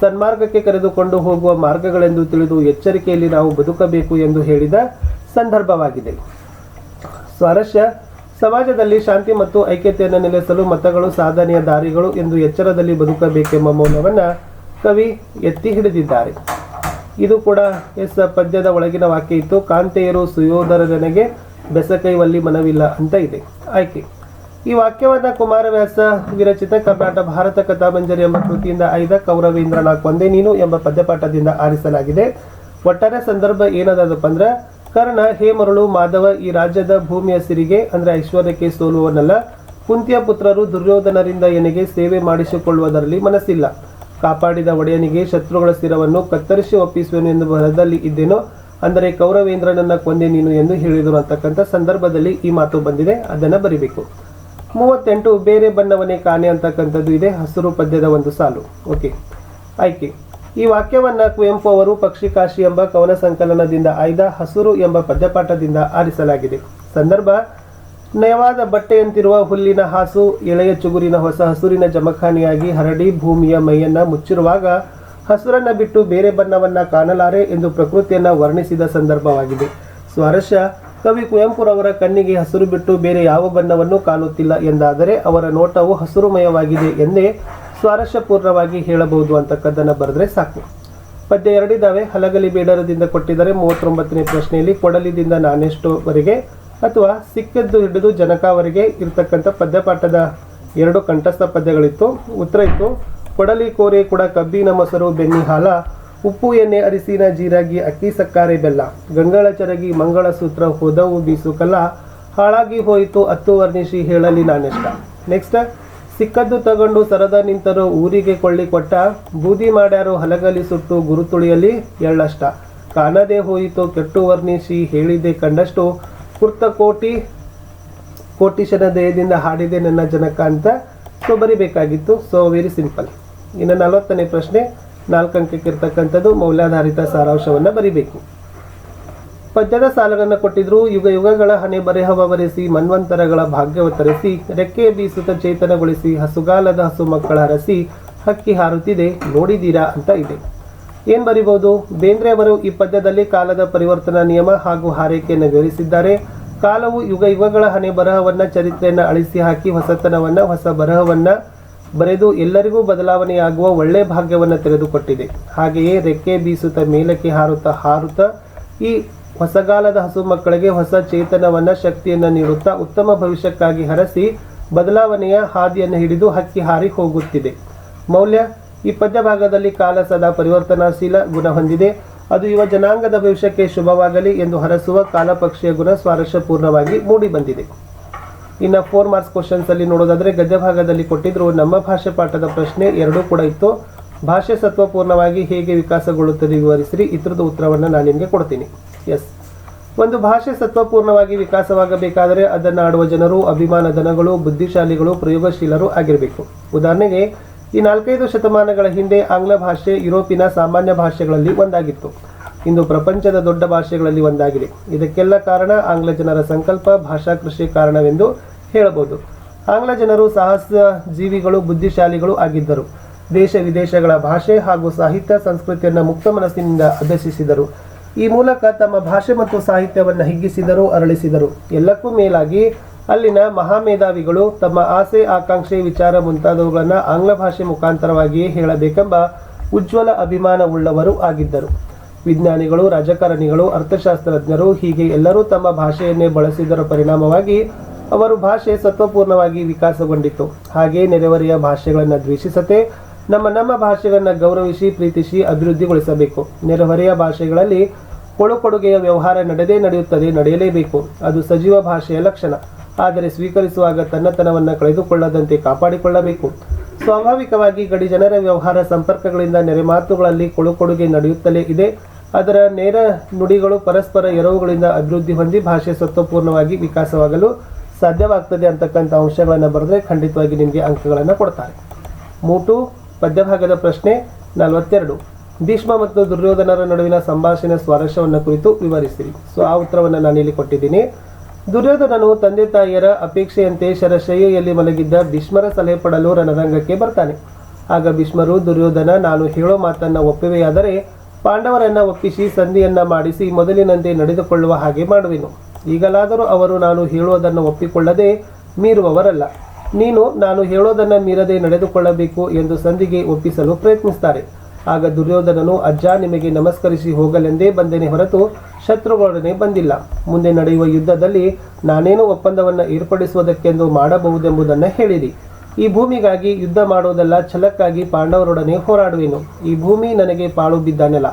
ಸನ್ಮಾರ್ಗಕ್ಕೆ ಕರೆದುಕೊಂಡು ಹೋಗುವ ಮಾರ್ಗಗಳೆಂದು ತಿಳಿದು ಎಚ್ಚರಿಕೆಯಲ್ಲಿ ನಾವು ಬದುಕಬೇಕು ಎಂದು ಹೇಳಿದ ಸಂದರ್ಭವಾಗಿದೆ. ಸ್ವಾರಸ್ಯ. ಸಮಾಜದಲ್ಲಿ ಶಾಂತಿ ಮತ್ತು ಐಕ್ಯತೆಯನ್ನು ನೆಲೆಸಲು ಮತಗಳು ಸಾಧನೆಯ ದಾರಿಗಳು ಎಂದು ಎಚ್ಚರದಲ್ಲಿ ಬದುಕಬೇಕೆಂಬ ಮೌಲ್ಯವನ್ನು ಕವಿ ಎತ್ತಿ ಹಿಡಿದಿದ್ದಾರೆ. ಇದು ಕೂಡ ಎಸ್ ಪದ್ಯದ ಒಳಗಿನ ವಾಕ್ಯ ಇತ್ತು, ಕಾಂತೆಯರು ಸುಯೋಧರನಿಗೆ ಬೆಸಕೈವಲ್ಲಿ ಮನವಿಲ್ಲ ಅಂತ ಇದೆ. ಆಯ್ಕೆ. ಈ ವಾಕ್ಯವನ್ನ ಕುಮಾರವ್ಯಾಸ ವಿರಚಿತ ಕರ್ನಾಟ ಭಾರತ ಕಥಾಮಂಜರಿ ಎಂಬ ಕೃತಿಯಿಂದ ಆಯ್ದ ಕೌರವೇಂದ್ರನ ಒಂದೇ ನೀನು ಎಂಬ ಪದ್ಯಪಾಠದಿಂದ ಆರಿಸಲಾಗಿದೆ. ಒಟ್ಟಾರೆ ಸಂದರ್ಭ ಏನದಪ್ಪ ಅಂದ್ರೆ ಕರ್ಣ, ಹೇ ಮರಳು, ಮಾಧವ, ಈ ರಾಜ್ಯದ ಭೂಮಿಯ ಸಿರಿಗೆ, ಅಂದ್ರೆ ಐಶ್ವರ್ಯಕ್ಕೆ ಸೋಲುವನಲ್ಲ ಕುಂತಿಯ ಪುತ್ರರು ದುರ್ಯೋಧನರಿಂದ ಎನಗೆ ಸೇವೆ ಮಾಡಿಸಿಕೊಳ್ಳುವುದರಲ್ಲಿ ಮನಸ್ಸಿಲ್ಲ. ಕಾಪಾಡಿದ ಒಡೆಯನಿಗೆ ಶತ್ರುಗಳ ಸ್ಥಿರವನ್ನು ಕತ್ತರಿಸಿ ಒಪ್ಪಿಸುವೆನು ಎಂದು ಬರದಲ್ಲಿ ಇದ್ದೇನೋ, ಅಂದರೆ ಕೌರವೇಂದ್ರನನ್ನ ಕೊಂದೆ ನೀನು ಎಂದು ಹೇಳಿದರು ಅಂತಕ್ಕಂಥ ಸಂದರ್ಭದಲ್ಲಿ ಈ ಮಾತು ಬಂದಿದೆ, ಅದನ್ನ ಬರಿಬೇಕು. ಮೂವತ್ತೆಂಟು, ಬೇರೆ ಬಣ್ಣವನೇ ಕಾಣೆ ಅಂತಕ್ಕಂಥದ್ದು ಇದೆ, ಹಸಿರು ಪದ್ಯದ ಒಂದು ಸಾಲು. ಓಕೆ, ಆಯ್ಕೆ. ಈ ವಾಕ್ಯವನ್ನ ಕುವೆಂಪು ಅವರು ಪಕ್ಷಿಕಾಶಿ ಎಂಬ ಕವನ ಸಂಕಲನದಿಂದ ಆಯ್ದ ಹಸುರು ಎಂಬ ಪದ್ಯಪಾಠದಿಂದ ಆರಿಸಲಾಗಿದೆ. ಸಂದರ್ಭ, ನಯವಾದ ಬಟ್ಟೆಯಂತಿರುವ ಹುಲ್ಲಿನ ಹಾಸು, ಎಳೆಯ ಚುಗುರಿನ ಹೊಸ ಹಸುರಿನ ಜಮಖಾನಿಯಾಗಿ ಹರಡಿ ಭೂಮಿಯ ಮೈಯನ್ನ ಮುಚ್ಚಿರುವಾಗ ಹಸುರನ್ನು ಬಿಟ್ಟು ಬೇರೆ ಬಣ್ಣವನ್ನ ಕಾಣಲಾರೆ ಎಂದು ಪ್ರಕೃತಿಯನ್ನ ವರ್ಣಿಸಿದ ಸಂದರ್ಭವಾಗಿದೆ. ಸ್ವಾರಸ್ಯ, ಕವಿ ಕುವೆಂಪುರವರ ಕಣ್ಣಿಗೆ ಹಸಿರು ಬಿಟ್ಟು ಬೇರೆ ಯಾವ ಬಣ್ಣವನ್ನು ಕಾಣುತ್ತಿಲ್ಲ ಎಂದಾದರೆ ಅವರ ನೋಟವು ಹಸುರುಮಯವಾಗಿದೆ ಎಂದೇ ಸ್ವಾರಸ್ಯಪೂರ್ಣವಾಗಿ ಹೇಳಬಹುದು ಅಂತಕ್ಕದ್ದನ್ನ ಬರೆದ್ರೆ ಸಾಕು. ಪದ್ಯ ಎರಡಿದ್ದಾವೆ ಹಲಗಲಿ ಬೇಡರದಿಂದ ಕೊಟ್ಟಿದ್ದಾರೆ. ಮೂವತ್ತೊಂಬತ್ತನೇ ಪ್ರಶ್ನೆಯಲ್ಲಿ ಕೊಡಲಿದಿಂದ ನಾನೆಷ್ಟುವರೆಗೆ ಅಥವಾ ಸಿಕ್ಕದ್ದು ಹಿಡಿದು ಜನಕವರೆಗೆ ಇರ್ತಕ್ಕಂಥ ಪದ್ಯಪಾಠದ ಎರಡು ಕಂಠಸ್ಥ ಪದ್ಯಗಳಿತ್ತು. ಉತ್ತರ ಇತ್ತು. ಕೊಡಲಿ ಕೋರೆ ಕೂಡ ಕಬ್ಬಿನ ಮೊಸರು ಬೆನ್ನಿ ಹಾಲ. ಉಪ್ಪು ಎಣ್ಣೆ ಅರಿಸಿನ ಜೀರಾಗಿ ಅಕ್ಕಿ ಸಕ್ಕಾರೆ ಬೆಲ್ಲ. ಗಂಗಳ ಚರಗಿ ಮಂಗಳ ಸೂತ್ರ ಹೋದವು ಬೀಸು ಕಲ್ಲ ಹಾಳಾಗಿ ಹೋಯಿತು ಅತ್ತು ವರ್ಣಿಸಿ ಹೇಳಲಿ ನಾನೆಷ್ಟ. ನೆಕ್ಸ್ಟ್ ಸಿಕ್ಕದ್ದು ತಗೊಂಡು ಸರದ ನಿಂತರು ಊರಿಗೆ ಕೊಳ್ಳಿ ಕೊಟ್ಟ ಬೂದಿ ಮಾಡ್ಯಾರು ಹಲಗಲಿ ಸುಟ್ಟು ಗುರುತುಳಿಯಲ್ಲಿ ಎಳ್ಳಷ್ಟ ಕಾಣದೆ ಹೋಯಿತು ಕೆಟ್ಟು ವರ್ಣಿಸಿ ಹೇಳಿದೆ ಕಂಡಷ್ಟು ಕುರ್ತ ಕೋಟಿ ಕೋಟಿಶನ ದೇಹದಿಂದ ಹಾಡಿದೆ ನನ್ನ ಜನಕ ಅಂತ ಸೊ ಬರಿಬೇಕಾಗಿತ್ತು. ಸೊ ವೆರಿ ಸಿಂಪಲ್ ಇನ್ನು ನಲವತ್ತನೇ ಪ್ರಶ್ನೆ ನಾಲ್ಕು ಅಂಕಕ್ಕೆ ಇರ್ತಕ್ಕಂಥದ್ದು ಮೌಲ್ಯಾಧಾರಿತ ಸಾರಾಂಶವನ್ನು ಬರಿಬೇಕು. ಪದ್ಯದ ಸಾಲಗಳನ್ನು ಕೊಟ್ಟಿದ್ರು. ಯುಗ ಯುಗಗಳ ಹಣೆ ಬರೆಹವ ಬರೆಸಿ ಮನ್ವಂತರಗಳ ಭಾಗ್ಯವ ತರಿಸಿ, ರೆಕ್ಕೆ ಬೀಸುತ್ತ ಚೇತನಗೊಳಿಸಿ, ಹಸುಗಾಲದ ಹಸು ಮಕ್ಕಳ ಹರಸಿ, ಹಕ್ಕಿ ಹಾರುತ್ತಿದೆ, ನೋಡಿದೀರಾ ಅಂತ ಇದೆ. ಏನು ಬರಿಬಹುದು ಬೇಂದ್ರೆ ಅವರು ಈ ಪದ್ಯದಲ್ಲಿ ಕಾಲದ ಪರಿವರ್ತನಾ ನಿಯಮ ಹಾಗೂ ಹಾರೈಕೆಯನ್ನು ವಿವರಿಸಿದ್ದಾರೆ. ಕಾಲವು ಯುಗ ಯುಗಗಳ ಹಣೆ ಬರಹವನ್ನು, ಚರಿತ್ರೆಯನ್ನ ಅಳಿಸಿ ಹಾಕಿ ಹೊಸತನವನ್ನ, ಹೊಸ ಬರಹವನ್ನು ಬರೆದು ಎಲ್ಲರಿಗೂ ಬದಲಾವಣೆಯಾಗುವ ಒಳ್ಳೆ ಭಾಗ್ಯವನ್ನ ತೆರೆದುಕೊಟ್ಟಿದೆ ಹಾಗೆಯೇ ರೆಕ್ಕೆ ಬೀಸುತ್ತ, ಮೇಲಕ್ಕೆ ಹಾರುತ್ತಾ ಹಾರುತ್ತಾ ಈ ಹೊಸಗಾಲದ ಹಸು ಮಕ್ಕಳಿಗೆ ಹೊಸ ಚೇತನವನ್ನು, ಶಕ್ತಿಯನ್ನ ನೀಡುತ್ತಾ ಉತ್ತಮ ಭವಿಷ್ಯಕ್ಕಾಗಿ ಹರಸಿ ಬದಲಾವಣೆಯ ಹಾದಿಯನ್ನು ಹಿಡಿದು ಹಕ್ಕಿ ಹಾರಿ ಹೋಗುತ್ತಿದೆ. ಮೌಲ್ಯ, ಈ ಪದ್ಯ ಭಾಗದಲ್ಲಿ ಕಾಲ ಸದಾ ಪರಿವರ್ತನಾಶೀಲ ಗುಣ ಹೊಂದಿದೆ. ಅದು ಯುವ ಜನಾಂಗದ ಭವಿಷ್ಯಕ್ಕೆ ಶುಭವಾಗಲಿ ಎಂದು ಹರಸುವ ಕಾಲಪಕ್ಷಿಯ ಗುಣ ಸ್ವಾರಸ್ಯಪೂರ್ಣವಾಗಿ ಮೂಡಿಬಂದಿದೆ ಇನ್ನು ಫೋರ್ ಮಾರ್ಕ್ಸ್ ಕ್ವಶನ್ಸ್ ಅಲ್ಲಿ ನೋಡೋದಾದ್ರೆ ಗದ್ಯ ಭಾಗದಲ್ಲಿ ಕೊಟ್ಟಿದ್ರು, ನಮ್ಮ ಭಾಷೆ ಪಾಠದ ಪ್ರಶ್ನೆ ಎರಡೂ ಕೂಡ ಇತ್ತು. ಭಾಷೆ ಸತ್ವಪೂರ್ಣವಾಗಿ ಹೇಗೆ ವಿಕಾಸಗೊಳ್ಳುತ್ತದೆ ವಿವರಿಸಿರಿ ಇತರದ ಉತ್ತರವನ್ನು ನಾನು ನಿಮಗೆ ಕೊಡ್ತೀನಿ. ಎಸ್. ಒಂದು ಭಾಷೆ ಸತ್ವಪೂರ್ಣವಾಗಿ ವಿಕಾಸವಾಗಬೇಕಾದರೆ ಅದನ್ನು ಆಡುವ ಜನರು, ಅಭಿಮಾನ ಧನಗಳು, ಬುದ್ಧಿಶಾಲಿಗಳು, ಪ್ರಯೋಗಶೀಲರು ಆಗಿರಬೇಕು. ಉದಾಹರಣೆಗೆ, ಈ ನಾಲ್ಕೈದು ಶತಮಾನಗಳ ಹಿಂದೆ ಆಂಗ್ಲ ಭಾಷೆ ಯುರೋಪಿನ ಸಾಮಾನ್ಯ ಭಾಷೆಗಳಲ್ಲಿ ಒಂದಾಗಿತ್ತು. ಇಂದು ಪ್ರಪಂಚದ ದೊಡ್ಡ ಭಾಷೆಗಳಲ್ಲಿ ಒಂದಾಗಿದೆ. ಇದಕ್ಕೆಲ್ಲ ಕಾರಣ ಆಂಗ್ಲ ಜನರ ಸಂಕಲ್ಪ, ಭಾಷಾ ಕೃಷಿ ಕಾರಣವೆಂದು ಹೇಳಬಹುದು. ಆಂಗ್ಲ ಜನರು ಸಾಹಸ ಜೀವಿಗಳು, ಬುದ್ಧಿಶಾಲಿಗಳು ಆಗಿದ್ದರು. ದೇಶ ವಿದೇಶಗಳ ಭಾಷೆ ಹಾಗೂ ಸಾಹಿತ್ಯ, ಸಂಸ್ಕೃತಿಯನ್ನು ಮುಕ್ತ ಮನಸ್ಸಿನಿಂದ ಅಭ್ಯಸಿಸಿದರು. ಈ ಮೂಲಕ ತಮ್ಮ ಭಾಷೆ ಮತ್ತು ಸಾಹಿತ್ಯವನ್ನು ಹಿಗ್ಗಿಸಿದರು, ಅರಳಿಸಿದರು. ಎಲ್ಲಕ್ಕೂ ಮೇಲಾಗಿ ಅಲ್ಲಿನ ಮಹಾಮೇಧಾವಿಗಳು ತಮ್ಮ ಆಸೆ, ಆಕಾಂಕ್ಷೆ, ವಿಚಾರ ಮುಂತಾದವುಗಳನ್ನು ಆಂಗ್ಲ ಭಾಷೆ ಮುಖಾಂತರವಾಗಿಯೇ ಹೇಳಬೇಕೆಂಬ ಉಜ್ವಲ ಅಭಿಮಾನವುಳ್ಳವರು ಆಗಿದ್ದರು. ವಿಜ್ಞಾನಿಗಳು, ರಾಜಕಾರಣಿಗಳು, ಅರ್ಥಶಾಸ್ತ್ರಜ್ಞರು ಹೀಗೆ ಎಲ್ಲರೂ ತಮ್ಮ ಭಾಷೆಯನ್ನೇ ಬಳಸಿದರ ಪರಿಣಾಮವಾಗಿ ಅವರು ಭಾಷೆ ಸತ್ವಪೂರ್ಣವಾಗಿ ವಿಕಾಸಗೊಂಡಿತು ಹಾಗೆ ನೆರೆಹೊರೆಯ ಭಾಷೆಗಳನ್ನು ದ್ವೇಷಿಸದೆ ನಮ್ಮ ನಮ್ಮ ಭಾಷೆಗಳನ್ನು ಗೌರವಿಸಿ, ಪ್ರೀತಿಸಿ, ಅಭಿವೃದ್ಧಿಗೊಳಿಸಬೇಕು. ನೆರೆಹೊರೆಯ ಭಾಷೆಗಳಲ್ಲಿ ಕೊಳುಕೊಡುಗೆಯ ವ್ಯವಹಾರ ನಡೆದೇ ನಡೆಯುತ್ತದೆ, ನಡೆಯಲೇಬೇಕು. ಅದು ಸಜೀವ ಭಾಷೆಯ ಲಕ್ಷಣ. ಆದರೆ ಸ್ವೀಕರಿಸುವಾಗ ತನ್ನತನವನ್ನು ಕಳೆದುಕೊಳ್ಳದಂತೆ ಕಾಪಾಡಿಕೊಳ್ಳಬೇಕು. ಸ್ವಾಭಾವಿಕವಾಗಿ ಗಡಿ ಜನರ ವ್ಯವಹಾರ ಸಂಪರ್ಕಗಳಿಂದ ನೆರೆ ಮಾತುಗಳಲ್ಲಿ ಕೊಡುಕೊಡುಗೆ ನಡೆಯುತ್ತಲೇ ಇದೆ. ಅದರ ನೇರ ನುಡಿಗಳು ಪರಸ್ಪರ ಎರವುಗಳಿಂದ ಅಭಿವೃದ್ಧಿ ಹೊಂದಿ ಭಾಷೆ ಸತ್ವಪೂರ್ಣವಾಗಿ ವಿಕಾಸವಾಗಲು ಸಾಧ್ಯವಾಗ್ತದೆ ಅಂತಕ್ಕಂಥ ಅಂಶಗಳನ್ನು ಬರೆದ್ರೆ ಖಂಡಿತವಾಗಿ ನಿಮಗೆ ಅಂಕಗಳನ್ನು ಕೊಡ್ತಾರೆ. ಮೂಟು ಪದ್ಯಭಾಗದ ಪ್ರಶ್ನೆ ನಲವತ್ತೆರಡು. ಭೀಷ್ಮ ಮತ್ತು ದುರ್ಯೋಧನರ ನಡುವಿನ ಸಂಭಾಷಣೆ ಸ್ವಾರಸ್ಯವನ್ನು ಕುರಿತು ವಿವರಿಸಿರಿ. ಸೊ, ಆ ಉತ್ತರವನ್ನು ನಾನು ಇಲ್ಲಿ ಕೊಟ್ಟಿದ್ದೀನಿ. ದುರ್ಯೋಧನನು ತಂದೆ ತಾಯಿಯರ ಅಪೇಕ್ಷೆಯಂತೆ ಶರಶಯ್ಯಲ್ಲಿ ಮಲಗಿದ್ದ ಭೀಷ್ಮರ ಸಲಹೆ ಪಡಲು ರಣರಂಗಕ್ಕೆ ಬರ್ತಾನೆ. ಆಗ ಭೀಷ್ಮರು, ದುರ್ಯೋಧನ, ನಾನು ಹೇಳೋ ಮಾತನ್ನು ಒಪ್ಪುವೆಯಾದರೆ ಪಾಂಡವರನ್ನ ಒಪ್ಪಿಸಿ ಸಂಧಿಯನ್ನ ಮಾಡಿಸಿ ಮೊದಲಿನಂತೆ ನಡೆದುಕೊಳ್ಳುವ ಹಾಗೆ ಮಾಡುವೆನು. ಈಗಲಾದರೂ ಅವರು ನಾನು ಹೇಳುವುದನ್ನು ಒಪ್ಪಿಕೊಳ್ಳದೆ ಮೀರುವವರಲ್ಲ. ನೀನು, ನಾನು ಹೇಳೋದನ್ನ ಮೀರದೆ ನಡೆದುಕೊಳ್ಳಬೇಕು ಎಂದು ಸಂಧಿಗೆ ಒಪ್ಪಿಸಲು ಪ್ರಯತ್ನಿಸ್ತಾರೆ. ಆಗ ದುರ್ಯೋಧನನು, ಅಜ್ಜ, ನಿಮಗೆ ನಮಸ್ಕರಿಸಿ ಹೋಗಲೆಂದೇ ಬಂದೇನೆ ಹೊರತು ಶತ್ರುಗಳೊಡನೆ ಬಂದಿಲ್ಲ. ಮುಂದೆ ನಡೆಯುವ ಯುದ್ಧದಲ್ಲಿ ನಾನೇನು ಒಪ್ಪಂದವನ್ನು ಏರ್ಪಡಿಸುವುದಕ್ಕೆಂದು ಮಾಡಬಹುದೆಂಬುದನ್ನು ಹೇಳಿರಿ. ಈ ಭೂಮಿಗಾಗಿ ಯುದ್ಧ ಮಾಡುವುದಲ್ಲ ಛಲಕ್ಕಾಗಿ ಪಾಂಡವರೊಡನೆ ಹೋರಾಡುವೆನು. ಈ ಭೂಮಿ ನನಗೆ ಪಾಳು ಬಿದ್ದ ನೆಲ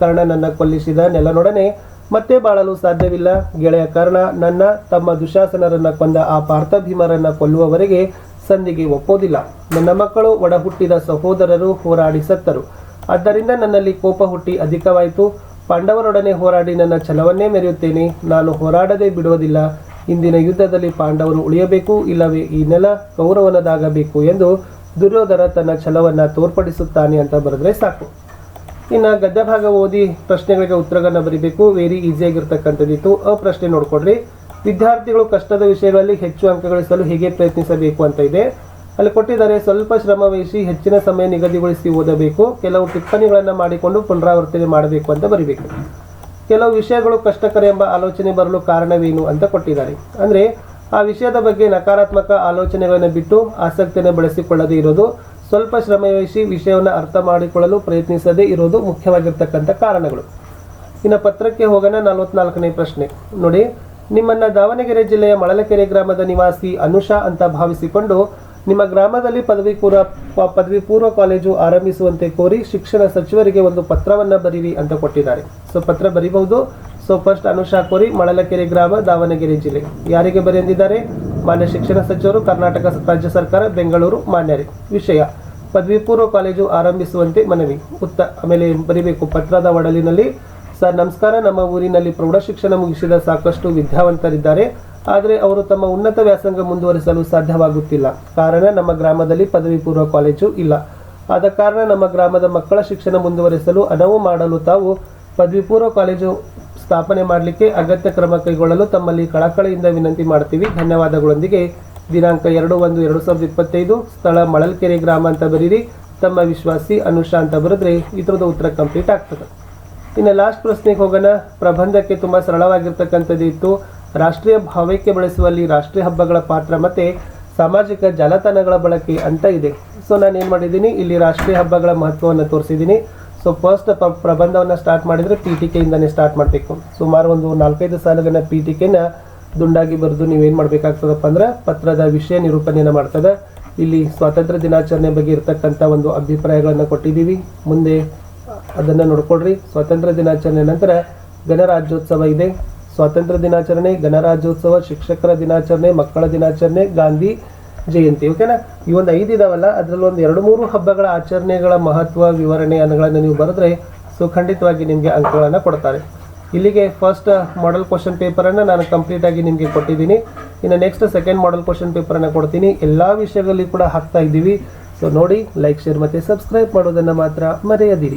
ಕರ್ಣನನ್ನ ಕೊಲ್ಲಿಸಿದ ನೆಲನೊಡನೆ ಮತ್ತೆ ಬಾಳಲು ಸಾಧ್ಯವಿಲ್ಲ. ಗೆಳೆಯ ಕರ್ಣ ನನ್ನ ತಮ್ಮ ದುಶಾಸನರನ್ನ ಕೊಂದ ಆ ಪಾರ್ಥಭೀಮರನ್ನ ಕೊಲ್ಲುವವರೆಗೆ ಸಂಧಿಗೆ ಒಪ್ಪೋದಿಲ್ಲ. ನನ್ನ ಮಕ್ಕಳು ಒಡ ಹುಟ್ಟಿದ ಸಹೋದರರು ಹೋರಾಡಿ ಸತ್ತರು. ಆದ್ದರಿಂದ ನನ್ನಲ್ಲಿ ಕೋಪ ಹುಟ್ಟಿ ಅಧಿಕವಾಯಿತು. ಪಾಂಡವರೊಡನೆ ಹೋರಾಡಿ ನನ್ನ ಛಲವನ್ನೇ ಮೆರೆಯುತ್ತೇನೆ. ನಾನು ಹೋರಾಡದೆ ಬಿಡುವುದಿಲ್ಲ. ಇಂದಿನ ಯುದ್ಧದಲ್ಲಿ ಪಾಂಡವರು ಉಳಿಯಬೇಕು, ಇಲ್ಲವೇ ಈ ನೆಲ ಗೌರವನದಾಗಬೇಕು ಎಂದು ದುರ್ಯೋಧನ ತನ್ನ ಛಲವನ್ನು ತೋರ್ಪಡಿಸುತ್ತಾನೆ ಅಂತ ಬರೆದ್ರೆ ಸಾಕು. ಇನ್ನು ಗದ್ಯ ಭಾಗ ಓದಿ ಪ್ರಶ್ನೆಗಳಿಗೆ ಉತ್ತರಗಳನ್ನು ಬರೀಬೇಕು. ವೆರಿ ಈಸಿಯಾಗಿರ್ತಕ್ಕಂಥದ್ದಿತ್ತು ಅ ಪ್ರಶ್ನೆ ನೋಡ್ಕೊಡ್ರಿ. ವಿದ್ಯಾರ್ಥಿಗಳು ಕಷ್ಟದ ವಿಷಯಗಳಲ್ಲಿ ಹೆಚ್ಚು ಅಂಕ ಗಳಿಸಲು ಹೇಗೆ ಪ್ರಯತ್ನಿಸಬೇಕು ಅಂತ ಇದೆ. ಅಲ್ಲಿ ಕೊಟ್ಟಿದ್ದಾರೆ, ಸ್ವಲ್ಪ ಶ್ರಮ ವಹಿಸಿ ಹೆಚ್ಚಿನ ಸಮಯ ನಿಗದಿಗೊಳಿಸಿ ಓದಬೇಕು. ಕೆಲವು ಟಿಪ್ಪಣಿಗಳನ್ನು ಮಾಡಿಕೊಂಡು ಪುನರಾವರ್ತನೆ ಮಾಡಬೇಕು ಅಂತ ಬರೀಬೇಕು. ಕೆಲವು ವಿಷಯಗಳು ಕಷ್ಟಕರ ಎಂಬ ಆಲೋಚನೆ ಬರಲು ಕಾರಣವೇನು ಅಂತ ಕೊಟ್ಟಿದ್ದಾರೆ. ಅಂದ್ರೆ ಆ ವಿಷಯದ ಬಗ್ಗೆ ನಕಾರಾತ್ಮಕ ಆಲೋಚನೆಗಳನ್ನು ಬಿಟ್ಟು ಆಸಕ್ತಿಯನ್ನು ಬೆಳೆಸಿಕೊಳ್ಳದೇ ಇರೋದು. ಸ್ವಲ್ಪ ಶ್ರಮ ವಹಿಸಿ ವಿಷಯವನ್ನು ಅರ್ಥ ಮಾಡಿಕೊಳ್ಳಲು ಪ್ರಯತ್ನಿಸದೇ ಇರೋದು ಮುಖ್ಯವಾಗಿರ್ತಕ್ಕಂಥ ಕಾರಣಗಳು. ಇನ್ನು ಪತ್ರಕ್ಕೆ ಹೋಗೋಣ, ನಲವತ್ನಾಲ್ಕನೇ ಪ್ರಶ್ನೆ. ನೋಡಿ, ನಿಮ್ಮನ್ನ ದಾವಣಗೆರೆ ಜಿಲ್ಲೆಯ ಮಳಲಕೆರೆ ಗ್ರಾಮದ ನಿವಾಸಿ ಅನುಷಾ ಅಂತ ಭಾವಿಸಿಕೊಂಡು ನಿಮ್ಮ ಗ್ರಾಮದಲ್ಲಿ ಪದವಿ ಪೂರ್ವ ಪದವಿ ಪೂರ್ವ ಕಾಲೇಜು ಆರಂಭಿಸುವಂತೆ ಕೋರಿ ಶಿಕ್ಷಣ ಸಚಿವರಿಗೆ ಒಂದು ಪತ್ರವನ್ನ ಬರೀರಿ ಅಂತ ಕೊಟ್ಟಿದ್ದಾರೆ. ಸೊ, ಪತ್ರ ಬರೀಬಹುದು. ಸೊ ಫಸ್ಟ್ ಅನುಷಾ ಕೋರಿ ಮಳಲಕೆರೆ ಗ್ರಾಮ, ದಾವಣಗೆರೆ ಜಿಲ್ಲೆ. ಯಾರಿಗೆ ಬರೆಯಂದಿದ್ದಾರೆ? ಮಾನ್ಯ ಶಿಕ್ಷಣ ಸಚಿವರು ಕರ್ನಾಟಕ ರಾಜ್ಯ ಸರ್ಕಾರ, ಬೆಂಗಳೂರು ಮಾನ್ಯರೇ. ವಿಷಯ. ಪದವಿ ಪೂರ್ವ ಕಾಲೇಜು ಆರಂಭಿಸುವಂತೆ ಮನವಿ. ಉತ್ತ. ಆಮೇಲೆ ಬರೀಬೇಕು. ಪತ್ರದ ಒಡಲಿನಲ್ಲಿ. ಸರ್, ನಮಸ್ಕಾರ. ನಮ್ಮ ಊರಿನಲ್ಲಿ ಪ್ರೌಢ ಶಿಕ್ಷಣ ಮುಗಿಸಿದ ಸಾಕಷ್ಟು ವಿದ್ಯಾವಂತರಿದ್ದಾರೆ. ಆದರೆ ಅವರು ತಮ್ಮ ಉನ್ನತ ವ್ಯಾಸಂಗ ಮುಂದುವರಿಸಲು ಸಾಧ್ಯವಾಗುತ್ತಿಲ್ಲ. ಕಾರಣ, ನಮ್ಮ ಗ್ರಾಮದಲ್ಲಿ ಪದವಿ ಪೂರ್ವ ಕಾಲೇಜು ಇಲ್ಲ. ಆದ ಕಾರಣ ನಮ್ಮ ಗ್ರಾಮದ ಮಕ್ಕಳ ಶಿಕ್ಷಣ ಮುಂದುವರಿಸಲು ಅನುವು ಮಾಡಲು ತಾವು ಪದವಿ ಪೂರ್ವ ಕಾಲೇಜು ಸ್ಥಾಪನೆ ಮಾಡಲಿಕ್ಕೆ ಅಗತ್ಯ ಕ್ರಮ ಕೈಗೊಳ್ಳಲು ತಮ್ಮಲ್ಲಿ ಕಳಕಳಿಯಿಂದ ವಿನಂತಿ ಮಾಡ್ತೀವಿ. ಧನ್ಯವಾದಗಳೊಂದಿಗೆ ದಿನಾಂಕ ಎರಡು ಒಂದು ಎರಡು ಸಾವಿರದ ಇಪ್ಪತ್ತೈದು, ಸ್ಥಳ ಮಳಲ್ಕೆರೆ ಗ್ರಾಮ ಅಂತ ಬರೀರಿ. ತಮ್ಮ ವಿಶ್ವಾಸಿ ಅನುಷಾ ಅಂತ ಬರೆದ್ರೆ ಇದ್ರದ ಉತ್ತರ ಕಂಪ್ಲೀಟ್ ಆಗ್ತದೆ. ಇನ್ನು ಲಾಸ್ಟ್ ಪ್ರಶ್ನೆಗೆ ಹೋಗೋಣ. ಪ್ರಬಂಧಕ್ಕೆ ತುಂಬ ಸರಳವಾಗಿರ್ತಕ್ಕಂಥದ್ದು ಇತ್ತು. ರಾಷ್ಟ್ರೀಯ ಭಾವೈಕ್ಯ ಬೆಳೆಸುವಲ್ಲಿ ರಾಷ್ಟ್ರೀಯ ಹಬ್ಬಗಳ ಪಾತ್ರ ಮತ್ತೆ ಸಾಮಾಜಿಕ ಜಾಲತಾಣಗಳ ಬಳಕೆ ಅಂತ ಇದೆ. ಸೊ ನಾನು ಏನು ಮಾಡಿದ್ದೀನಿ? ಇಲ್ಲಿ ರಾಷ್ಟ್ರೀಯ ಹಬ್ಬಗಳ ಮಹತ್ವವನ್ನು ತೋರಿಸಿದ್ದೀನಿ. ಸೊ ಫಸ್ಟ್ ಪ್ರಬಂಧವನ್ನು ಸ್ಟಾರ್ಟ್ ಮಾಡಿದರೆ ಪಿ ಟಿ ಕೆಯಿಂದನೇ ಸ್ಟಾರ್ಟ್ ಮಾಡಬೇಕು. ಸುಮಾರು ಒಂದು ನಾಲ್ಕೈದು ಸಾಲುಗಳ ಪಿ ಟಿ ಕೆನ ದುಂಡಾಗಿ ಬರೆದು ನೀವೇನು ಮಾಡಬೇಕಾಗ್ತದಪ್ಪ ಅಂದ್ರೆ ಪತ್ರದ ವಿಷಯ ನಿರೂಪಣೆಯನ್ನು ಮಾಡ್ತದೆ. ಇಲ್ಲಿ ಸ್ವಾತಂತ್ರ್ಯ ದಿನಾಚರಣೆ ಬಗ್ಗೆ ಇರತಕ್ಕಂಥ ಒಂದು ಅಭಿಪ್ರಾಯಗಳನ್ನು ಕೊಟ್ಟಿದ್ದೀವಿ. ಮುಂದೆ ಅದನ್ನು ನೋಡ್ಕೊಳ್ರಿ. ಸ್ವಾತಂತ್ರ್ಯ ದಿನಾಚರಣೆ ನಂತರ ಗಣರಾಜ್ಯೋತ್ಸವ ಇದೆ. ಸ್ವಾತಂತ್ರ್ಯ ದಿನಾಚರಣೆ, ಗಣರಾಜ್ಯೋತ್ಸವ, ಶಿಕ್ಷಕರ ದಿನಾಚರಣೆ, ಮಕ್ಕಳ ದಿನಾಚರಣೆ, ಗಾಂಧಿ ಜಯಂತಿ ಓಕೆನಾ ಈ ಒಂದು ಐದು ಇದಾವಲ್ಲ, ಅದರಲ್ಲಿ ಒಂದು ಎರಡು ಮೂರು ಹಬ್ಬಗಳ ಆಚರಣೆಗಳ ಮಹತ್ವ ವಿವರಣೆ ಅನ್ನಗಳನ್ನು ನೀವು ಬರೆದ್ರೆ ಸೊ ಖಂಡಿತವಾಗಿ ನಿಮಗೆ ಅಂಕಗಳನ್ನು ಕೊಡ್ತಾರೆ. ಇಲ್ಲಿಗೆ ಫಸ್ಟ್ ಮಾಡೆಲ್ ಕ್ವಶನ್ ಪೇಪರನ್ನು ನಾನು ಕಂಪ್ಲೀಟಾಗಿ ನಿಮಗೆ ಕೊಟ್ಟಿದ್ದೀನಿ. ಇನ್ನು ನೆಕ್ಸ್ಟ್ ಸೆಕೆಂಡ್ ಮಾಡೆಲ್ ಕ್ವಶನ್ ಪೇಪರನ್ನು ಕೊಡ್ತೀನಿ. ಎಲ್ಲ ವಿಷಯಗಳಲ್ಲಿ ಕೂಡ ಹಾಕ್ತಾ ಇದ್ದೀವಿ. ಸೊ ನೋಡಿ ಲೈಕ್ ಶೇರ್ ಮತ್ತು ಸಬ್ಸ್ಕ್ರೈಬ್ ಮಾಡೋದನ್ನು ಮಾತ್ರ ಮರೆಯದಿರಿ.